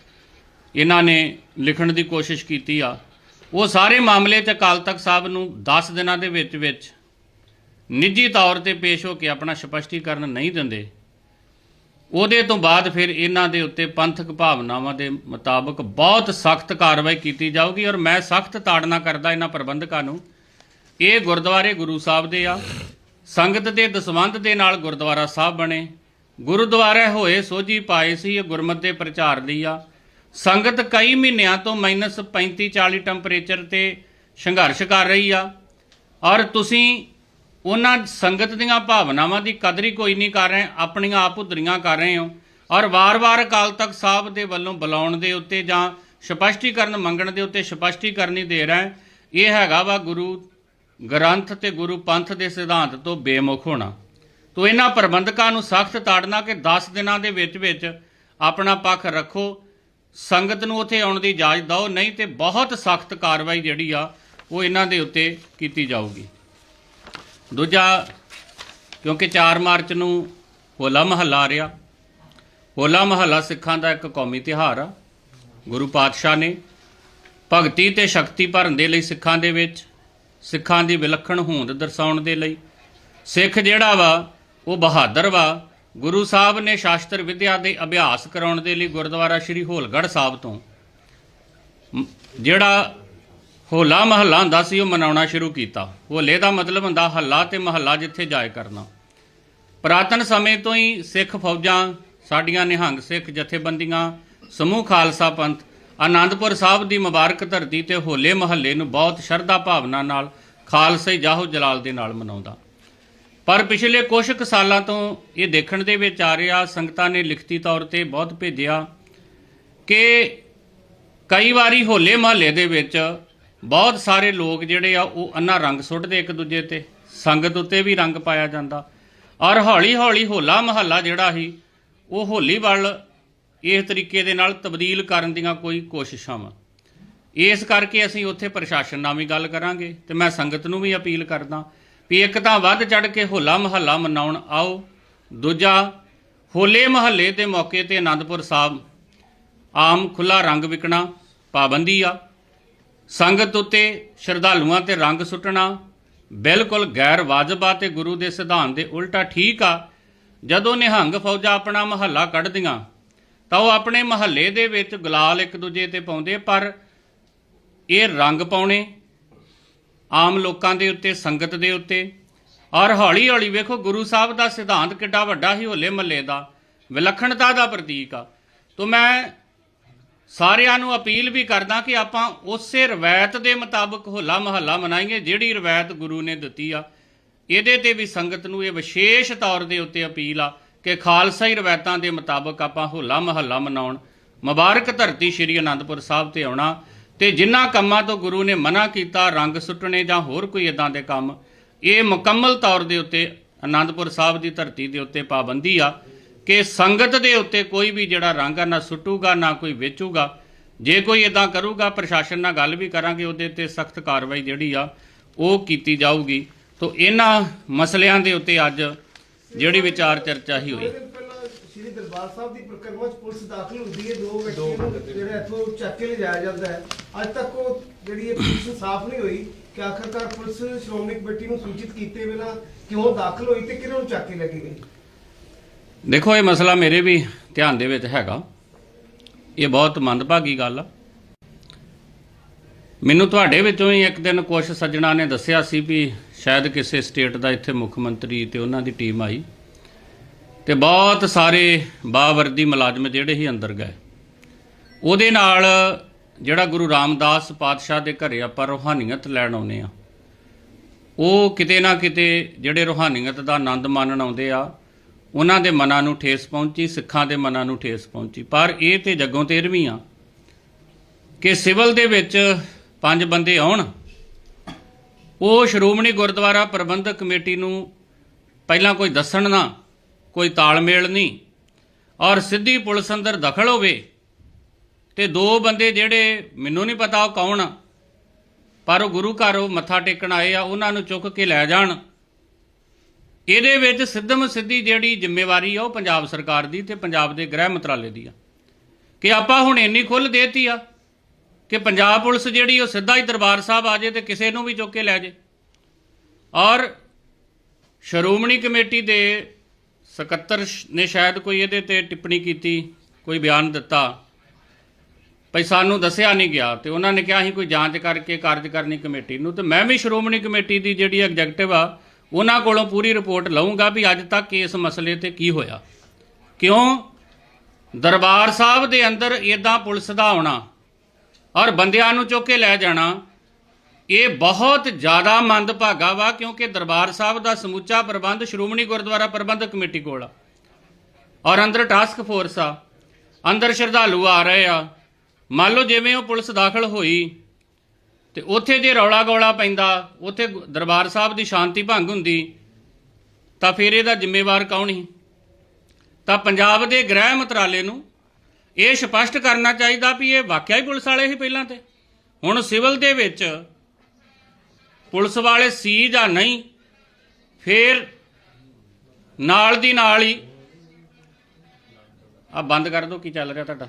ਇਹਨਾਂ ਨੇ ਲਿਖਣ ਦੀ ਕੋਸ਼ਿਸ਼ ਕੀਤੀ ਆ, ਉਹ ਸਾਰੇ ਮਾਮਲੇ ਤੇ ਅਕਾਲ ਤਖਤ ਸਾਹਿਬ ਨੂੰ 10 ਦਿਨਾਂ ਦੇ ਵਿੱਚ ਵਿੱਚ ਨਿੱਜੀ ਤੌਰ ਤੇ ਪੇਸ਼ ਹੋ ਕੇ ਆਪਣਾ ਸਪਸ਼ਟੀਕਰਨ ਨਹੀਂ ਦਿੰਦੇ। ਉਹਦੇ ਤੋਂ ਬਾਅਦ ਫਿਰ ਇਹਨਾਂ ਦੇ ਉੱਤੇ ਪੰਥਕ ਭਾਵਨਾਵਾਂ ਦੇ ਮੁਤਾਬਕ ਬਹੁਤ ਸਖਤ ਕਾਰਵਾਈ ਕੀਤੀ ਜਾਊਗੀ ਔਰ ਮੈਂ ਸਖਤ ਤਾੜਨਾ ਕਰਦਾ ਇਹਨਾਂ ਪ੍ਰਬੰਧਕਾਂ ਨੂੰ। ਇਹ ਗੁਰਦੁਆਰੇ ਗੁਰੂ ਸਾਹਿਬ ਦੇ ਆ। ਸੰਗਤ ਦੇ ਦਸਵੰਧ ਦੇ ਨਾਲ ਗੁਰਦੁਆਰਾ ਸਾਹਿਬ ਬਣੇ। ਗੁਰਦੁਆਰੇ ਹੋਏ ਸੋਝੀ ਪਾਏ ਸੀ, ਇਹ ਗੁਰਮਤਿ ਦੇ ਪ੍ਰਚਾਰ ਲਈ ਆ। ਸੰਗਤ ਕਈ ਮਹੀਨਿਆਂ ਤੋਂ ਮਾਈਨਸ 35 40 ਟੈਂਪਰੇਚਰ ਤੇ ਸੰਘਰਸ਼ ਕਰ ਰਹੀ ਆ। ਔਰ ਤੁਸੀਂ ਉਹਨਾਂ ਸੰਗਤ ਦੀਆਂ ਭਾਵਨਾਵਾਂ ਦੀ ਕਦਰ ਹੀ ਕੋਈ ਨਹੀਂ ਕਰ ਰਹੇ, ਆਪਣੀਆਂ ਆਪ ਉਧਰੀਆਂ ਕਰ ਰਹੇ ਹੋ। ਔਰ ਵਾਰ-ਵਾਰ ਅਕਾਲ ਤਖਤ ਸਾਹਿਬ ਦੇ ਵੱਲੋਂ ਬੁਲਾਉਣ ਦੇ ਉੱਤੇ ਜਾਂ ਸਪਸ਼ਟੀਕਰਨ ਮੰਗਣ ਦੇ ਉੱਤੇ ਸਪਸ਼ਟੀਕਰਨ ਹੀ ਦੇ ਰਹੇ, ਇਹ ਹੈਗਾ ਵਾ ਗੁਰੂ ਗ੍ਰੰਥ ਤੇ ਗੁਰੂ ਪੰਥ ਦੇ ਸਿਧਾਂਤ ਤੋਂ ਬੇਮੁਖ ਹੋਣਾ। ਤੋ ਇਹਨਾਂ ਪ੍ਰਬੰਧਕਾਂ ਨੂੰ ਸਖਤ ਤਾੜਨਾ ਕਿ 10 ਦਿਨਾਂ ਦੇ ਵਿੱਚ ਵਿੱਚ ਆਪਣਾ ਪੱਖ ਰੱਖੋ, ਸੰਗਤ ਨੂੰ ਉੱਥੇ ਆਉਣ ਦੀ ਇਜਾਜ਼ਤ ਦਿਓ, ਨਹੀਂ ਤੇ ਬਹੁਤ ਸਖਤ ਕਾਰਵਾਈ ਜਿਹੜੀ ਆ, ਉਹ ਇਹਨਾਂ ਦੇ ਉੱਤੇ ਕੀਤੀ ਜਾਊਗੀ। ਦੂਜਾ, ਕਿਉਂਕਿ 4 ਮਾਰਚ ਨੂੰ ਹੋਲਾ ਮਹੱਲਾ ਆ ਰਿਹਾ। ਹੋਲਾ ਮਹੱਲਾ ਸਿੱਖਾਂ ਦਾ ਇੱਕ ਕੌਮੀ ਤਿਉਹਾਰ ਆ। ਗੁਰੂ ਪਾਤਸ਼ਾਹ ਨੇ ਭਗਤੀ ਤੇ ਸ਼ਕਤੀ ਭਰਨ ਦੇ ਲਈ ਸਿੱਖਾਂ ਦੇ ਵਿੱਚ, ਸਿੱਖਾਂ ਦੀ ਵਿਲੱਖਣ ਹੋਂਦ ਦਰਸਾਉਣ ਦੇ ਲਈ ਸਿੱਖ ਜਿਹੜਾ ਵਾ, ਉਹ ਬਹਾਦਰ ਵਾ। ਗੁਰੂ ਸਾਹਿਬ ਨੇ ਸ਼ਾਸਤਰ ਵਿਦਿਆ ਦੇ ਅਭਿਆਸ ਕਰਾਉਣ ਦੇ ਲਈ ਗੁਰਦੁਆਰਾ ਸ੍ਰੀ ਹੋਲਗੜ੍ਹ ਸਾਹਿਬ ਤੋਂ, ਜਿਹੜਾ ਹੋਲਾ ਮਹੱਲਾ ਹੁੰਦਾ ਸੀ, ਉਹ ਮਨਾਉਣਾ ਸ਼ੁਰੂ ਕੀਤਾ। ਹੋਲੇ ਦਾ ਮਤਲਬ ਹੁੰਦਾ ਹੱਲਾ ਤੇ ਮਹੱਲਾ ਜਿੱਥੇ ਜਾਏ ਕਰਨਾ। ਪ੍ਰਾਤਨ ਸਮੇਂ ਤੋਂ ਹੀ ਸਿੱਖ ਫੌਜਾਂ, ਸਾਡੀਆਂ ਨਿਹੰਗ ਸਿੱਖ ਜਥੇਬੰਦੀਆਂ, ਸਮੂਹ ਖਾਲਸਾ ਪੰਥ, ਆਨੰਦਪੁਰ ਸਾਹਿਬ ਦੀ ਮੁਬਾਰਕ ਧਰਤੀ ਤੇ ਹੋਲੇ ਮਹੱਲੇ ਨੂੰ ਬਹੁਤ ਸ਼ਰਧਾ ਭਾਵਨਾ ਨਾਲ ਖਾਲਸੇ ਜਾਹੋ ਜਲਾਲ ਦੇ ਨਾਲ ਮਨਾਉਂਦਾ। ਪਰ ਪਿਛਲੇ ਕੁਝ ਕੁ ਸਾਲਾਂ ਤੋਂ ਇਹ ਦੇਖਣ ਦੇ ਵਿੱਚ ਆ ਰਿਹਾ, ਸੰਗਤਾਂ ਨੇ ਲਿਖਤੀ ਤੌਰ ਤੇ ਬਹੁਤ ਭੇਜਿਆ ਕਿ ਕਈ ਵਾਰੀ ਹੋਲੇ ਮਹੱਲੇ ਦੇ ਵਿੱਚ ਬਹੁਤ ਸਾਰੇ ਲੋਕ ਜਿਹੜੇ ਆ, ਉਹ ਅੰਨਾ ਰੰਗ ਸੁੱਟਦੇ ਇੱਕ ਦੂਜੇ ਤੇ। ਸੰਗਤ ਉੱਤੇ ਵੀ ਰੰਗ ਪਾਇਆ ਜਾਂਦਾ। ਔਰ ਹੌਲੀ ਹੌਲੀ ਹੋਲਾ ਮਹੱਲਾ ਜਿਹੜਾ ਸੀ, ਉਹ ਹੋਲੀ ਵੱਲ ਇਸ ਤਰੀਕੇ ਦੇ ਨਾਲ ਤਬਦੀਲ ਕਰਨ ਦੀਆਂ ਕੋਈ ਕੋਸ਼ਿਸ਼ਾਂ ਵਾ। ਇਸ ਕਰਕੇ ਅਸੀਂ ਉੱਥੇ ਪ੍ਰਸ਼ਾਸਨ ਨਾਲ ਵੀ ਗੱਲ ਕਰਾਂਗੇ ਤੇ ਮੈਂ ਸੰਗਤ ਨੂੰ ਵੀ ਅਪੀਲ ਕਰਦਾ ਵੀ ਇੱਕ ਤਾਂ ਵੱਧ ਚੜ ਕੇ ਹੋਲਾ ਮਹੱਲਾ ਮਨਾਉਣ ਆਓ। ਦੂਜਾ, ਹੋਲੇ ਮਹੱਲੇ ਦੇ ਮੌਕੇ ਤੇ ਆਨੰਦਪੁਰ ਸਾਹਿਬ ਆਮ ਖੁੱਲਾ ਰੰਗ ਵਿਕਣਾ ਪਾਬੰਦੀ ਆ। ਸੰਗਤ ਉੱਤੇ ਸ਼ਰਧਾਲੂਆਂ ਤੇ ਰੰਗ ਸੁੱਟਣਾ, ਬਿਲਕੁਲ ਗੈਰ ਵਾਜਬ ਆ ਤੇ ਗੁਰੂ ਦੇ ਸਿਧਾਂਤ ਦੇ ਉਲਟਾ ਠੀਕ ਆ। ਜਦੋਂ ਨਿਹੰਗ ਫੌਜਾਂ ਆਪਣਾ ਮਹੱਲਾ ਕੱਢਦੀਆਂ, ਤਾਂ ਉਹ ਆਪਣੇ ਮਹੱਲੇ ਦੇ ਵਿੱਚ ਗੁਲਾਲ ਇੱਕ ਦੂਜੇ ਤੇ ਪਾਉਂਦੇ, ਪਰ ਇਹ ਰੰਗ ਪਾਉਣੇ ਆਮ ਲੋਕਾਂ ਦੇ ਉੱਤੇ, ਸੰਗਤ ਦੇ ਉੱਤੇ। ਔਰ ਹੌਲੀ ਹੌਲੀ ਵੇਖੋ, ਗੁਰੂ ਸਾਹਿਬ ਦਾ ਸਿਧਾਂਤ ਕਿੱਡਾ ਵੱਡਾ ਹੀ ਹੋਲੇ ਮਹੱਲੇ ਦਾ, ਵਿਲੱਖਣਤਾ ਦਾ ਪ੍ਰਤੀਕ ਆ। ਤੋਂ ਮੈਂ ਸਾਰਿਆਂ ਨੂੰ ਅਪੀਲ ਵੀ ਕਰਦਾ ਕਿ ਆਪਾਂ ਉਸੇ ਰਵਾਇਤ ਦੇ ਮੁਤਾਬਕ ਹੋਲਾ ਮਹੱਲਾ ਮਨਾਈਏ, ਜਿਹੜੀ ਰਵਾਇਤ ਗੁਰੂ ਨੇ ਦਿੱਤੀ ਆ। ਇਹਦੇ ਤੇ ਵੀ ਸੰਗਤ ਨੂੰ ਇਹ ਵਿਸ਼ੇਸ਼ ਤੌਰ ਦੇ ਉੱਤੇ ਅਪੀਲ ਆ ਕਿ ਖਾਲਸਾਈ ਰਵਾਇਤਾਂ ਦੇ ਮੁਤਾਬਕ ਆਪਾਂ ਹੋਲਾ ਮਹੱਲਾ ਮਨਾਉਣ। ਮੁਬਾਰਕ ਧਰਤੀ ਸ੍ਰੀ ਅਨੰਦਪੁਰ ਸਾਹਿਬ ਤੇ ਆਉਣਾ ਤੇ ਜਿਨ੍ਹਾਂ ਕੰਮਾਂ ਤੋਂ ਗੁਰੂ ਨੇ ਮਨਾ ਕੀਤਾ, ਰੰਗ ਸੁੱਟਣੇ ਜਾਂ ਹੋਰ ਕੋਈ ਇਦਾਂ ਦੇ ਕੰਮ, ਇਹ ਮੁਕੰਮਲ ਤੌਰ ਦੇ ਉੱਤੇ ਅਨੰਦਪੁਰ ਸਾਹਿਬ ਦੀ ਧਰਤੀ ਦੇ ਉੱਤੇ ਪਾਬੰਦੀ ਆ। ਕਿ ਸੰਗਤ ਦੇ ਉੱਤੇ ਕੋਈ ਵੀ ਜਿਹੜਾ ਰੰਗ ਆ, ਨਾ ਸੁੱਟੂਗਾ, ਨਾ ਕੋਈ ਵੇਚੂਗਾ। ਜੇ ਕੋਈ ਇਦਾਂ ਕਰੂਗਾ, ਪ੍ਰਸ਼ਾਸਨ ਨਾਲ ਗੱਲ ਵੀ ਕਰਾਂਗੇ, ਉਹਦੇ ਤੇ ਸਖਤ ਕਾਰਵਾਈ ਜਿਹੜੀ ਆ, ਉਹ ਕੀਤੀ ਜਾਊਗੀ। ਤੋਂ ਇਹਨਾਂ ਮਸਲਿਆਂ ਦੇ ਉੱਤੇ ਅੱਜ ਜਿਹੜੀ ਵਿਚਾਰ ਚਰਚਾ ਹੀ ਹੋਈ। ਸ਼੍ਰੀ ਦਰਬਾਰ ਸਾਹਿਬ ਦੀ ਪ੍ਰਕਰਮਾ ਚ ਪੁਲਿਸ ਦਾਖਲ ਹੁੰਦੀ ਹੈ, ਦੋ ਵਿਅਕਤੀਆਂ ਨੂੰ ਜਿਹੜਾ ਇੱਥੋਂ ਚੱਕ ਕੇ ਲਿਜਾਇਆ ਜਾਂਦਾ ਹੈ। ਅੱਜ ਤੱਕ ਉਹ ਜਿਹੜੀ ਇਹ ਪੁਲਿਸ ਸਾਫ਼ ਨਹੀਂ ਹੋਈ ਕਿ ਆਖਰਕਾਰ ਪੁਲਿਸ ਸ਼੍ਰੋਮਣੀ ਕਮੇਟੀ ਨੂੰ ਸੂਚਿਤ ਕੀਤੇ ਬਿਨਾਂ ਕਿਉਂ ਦਾਖਲ ਹੋਈ ਤੇ ਕਿਹਨੂੰ ਚੱਕ ਕੇ ਲੈ ਗਈ? ਦੇਖੋ, ਇਹ ਮਸਲਾ ਮੇਰੇ ਵੀ ਧਿਆਨ ਦੇ ਵਿੱਚ ਹੈਗਾ। ਇਹ ਬਹੁਤ ਮੰਦਭਾਗੀ ਗੱਲ ਆ। ਮੈਨੂੰ ਤੁਹਾਡੇ ਵਿੱਚੋਂ ਹੀ ਇੱਕ ਦਿਨ ਕੁਝ ਸੱਜਣਾ ਨੇ ਦੱਸਿਆ ਸੀ ਵੀ ਸ਼ਾਇਦ ਕਿਸੇ ਸਟੇਟ ਦਾ ਇੱਥੇ ਮੁੱਖ ਮੰਤਰੀ ਤੇ ਉਹਨਾਂ ਦੀ ਟੀਮ ਆਈ ਤੇ ਬਹੁਤ ਸਾਰੇ ਬਾਵਰਦੀ ਮੁਲਾਜ਼ਮ ਜਿਹੜੇ ਹੀ ਅੰਦਰ ਗਏ। ਉਹਦੇ ਨਾਲ ਜਿਹੜਾ ਗੁਰੂ ਰਾਮਦਾਸ ਪਾਤਸ਼ਾਹ ਦੇ ਘਰੇ ਆਪਾਂ ਰੋਹਾਨੀਅਤ ਲੈਣ ਆਉਨੇ ਆ ਉਹ ਕਿਤੇ ਨਾ ਕਿਤੇ ਜਿਹੜੇ ਰੋਹਾਨੀਅਤ ਦਾ ਆਨੰਦ ਮਾਣਨ ਆਉਂਦੇ ਆ ਉਹਨਾਂ ਦੇ ਮਨਾਂ ਨੂੰ ਠੇਸ ਪਹੁੰਚੀ, ਸਿੱਖਾਂ ਦੇ ਮਨਾਂ ਨੂੰ ਠੇਸ ਪਹੁੰਚੀ। ਪਰ ਇਹ ਤੇ ਜੱਗੋਂ ਤੇਰਵੀਂ ਆ ਕਿ ਸਿਵਲ ਦੇ ਵਿੱਚ ਪੰਜ ਬੰਦੇ ਆਉਣ। ਉਹ ਸ਼੍ਰੋਮਣੀ ਗੁਰਦੁਆਰਾ ਪ੍ਰਬੰਧਕ ਕਮੇਟੀ ਨੂੰ ਪਹਿਲਾਂ ਕੋਈ ਦੱਸਣ ਨਾ, ਕੋਈ ਤਾਲਮੇਲ ਨਹੀਂ ਔਰ ਸਿੱਧੀ ਪੁਲਿਸ ਅੰਦਰ ਦਖਲ ਹੋਵੇ ਤੇ ਦੋ ਬੰਦੇ ਜਿਹੜੇ ਮੈਨੂੰ ਨਹੀਂ ਪਤਾ ਉਹ ਕੌਣ ਪਰ ਉਹ ਗੁਰੂ ਘਰ ਉਹ ਮੱਥਾ ਟੇਕਣ ਆਏ ਆ, ਉਹਨਾਂ ਨੂੰ ਚੁੱਕ ਕੇ ਲੈ ਜਾਣ। ਇਹਦੇ ਵਿੱਚ ਸਿੱਧਮ ਸਿੱਧੀ ਜਿਹੜੀ ਜ਼ਿੰਮੇਵਾਰੀ ਆ ਉਹ ਪੰਜਾਬ ਸਰਕਾਰ ਦੀ ਤੇ ਪੰਜਾਬ ਦੇ ਗ੍ਰਹਿ ਮੰਤਰਾਲੇ ਦੀ ਆ। ਕਿ ਆਪਾਂ ਹੁਣ ਇੰਨੀ ਖੁੱਲ ਦੇਤੀ ਆ ਕਿ ਪੰਜਾਬ ਪੁਲਿਸ ਜਿਹੜੀ ਉਹ ਸਿੱਧਾ ਹੀ ਦਰਬਾਰ ਸਾਹਿਬ ਆ ਜੇ ਤੇ ਕਿਸੇ ਨੂੰ ਵੀ ਚੁੱਕ ਕੇ ਲੈ ਜੇ। ਔਰ ਸ਼੍ਰੋਮਣੀ ਕਮੇਟੀ ਦੇ ਸਕੱਤਰ ਨੇ ਸ਼ਾਇਦ ਕੋਈ ਇਹਦੇ ਤੇ ਟਿੱਪਣੀ ਕੀਤੀ, ਕੋਈ ਬਿਆਨ ਦਿੱਤਾ। ਭਈ ਸਾਨੂੰ ਦੱਸਿਆ ਨਹੀਂ ਗਿਆ ਤੇ ਉਹਨਾਂ ਨੇ ਕਿਹਾ ਸੀ ਕੋਈ ਜਾਂਚ ਕਰਕੇ ਕਾਰਜ ਕਰਨੀ ਕਮੇਟੀ ਨੂੰ ਤੇ ਮੈਂ ਵੀ ਸ਼੍ਰੋਮਣੀ ਕਮੇਟੀ ਦੀ ਜਿਹੜੀ ਐਗਜ਼ੈਕਟਿਵ ਆ ਉਹਨਾਂ ਕੋਲੋਂ ਪੂਰੀ ਰਿਪੋਰਟ ਲਵਾਂਗਾ ਵੀ ਅੱਜ ਤੱਕ ਇਸ ਮਸਲੇ ਤੇ ਕੀ ਹੋਇਆ। ਕਿਉਂ? ਦਰਬਾਰ ਸਾਹਿਬ ਦੇ ਅੰਦਰ ਇਦਾਂ ਪੁਲਿਸ ਦਾ ਆਉਣਾ ਔਰ ਬੰਦਿਆਂ ਨੂੰ ਚੁੱਕ ਕੇ ਲੈ ਜਾਣਾ, ਇਹ ਬਹੁਤ ਜ਼ਿਆਦਾ ਮੰਦਭਾਗਾ ਵਾ ਕਿਉਂਕਿ ਦਰਬਾਰ ਸਾਹਿਬ ਦਾ ਸਮੁੱਚਾ ਪ੍ਰਬੰਧ ਸ਼੍ਰੋਮਣੀ ਗੁਰਦੁਆਰਾ ਪ੍ਰਬੰਧਕ ਕਮੇਟੀ ਕੋਲ ਆ। ਔਰ ਅੰਦਰ ਟਾਸਕ ਫੋਰਸ ਆ, ਅੰਦਰ ਸ਼ਰਧਾਲੂ ਆ ਰਹੇ ਆ। ਮੰਨ ਲਓ ਜਿਵੇਂ ਉਹ ਪੁਲਿਸ ਦਾਖਲ ਹੋਈ ਤੇ ਉੱਥੇ ਜੇ ਰੌਲਾ ਗੌਲਾ ਪੈਂਦਾ ਉੱਥੇ ਦਰਬਾਰ ਸਾਹਿਬ ਦੀ ਸ਼ਾਂਤੀ ਭੰਗ ਹੁੰਦੀ ਤਾਂ ਫਿਰ ਇਹਦਾ ਜ਼ਿੰਮੇਵਾਰ ਕੌਣ ਸੀ? ਤਾਂ ਪੰਜਾਬ ਦੇ ਗ੍ਰਹਿ ਮੰਤਰਾਲੇ ਨੂੰ ਇਹ ਸਪਸ਼ਟ ਕਰਨਾ ਚਾਹੀਦਾ ਵੀ ਇਹ ਵਾਕਿਆ ਹੀ ਪੁਲਿਸ ਵਾਲੇ ਹੀ ਪਹਿਲਾਂ ਤੇ। ਹੁਣ ਸਿਵਲ ਦੇ ਵਿੱਚ ਪੁਲਿਸ ਵਾਲੇ ਸੀ ਜਾਂ ਨਹੀਂ ਫਿਰ ਨਾਲ ਦੀ ਨਾਲ ਹੀ ਆ ਬੰਦ ਕਰ ਦਿਓ ਕੀ ਚੱਲ ਰਿਹਾ ਤੁਹਾਡਾ?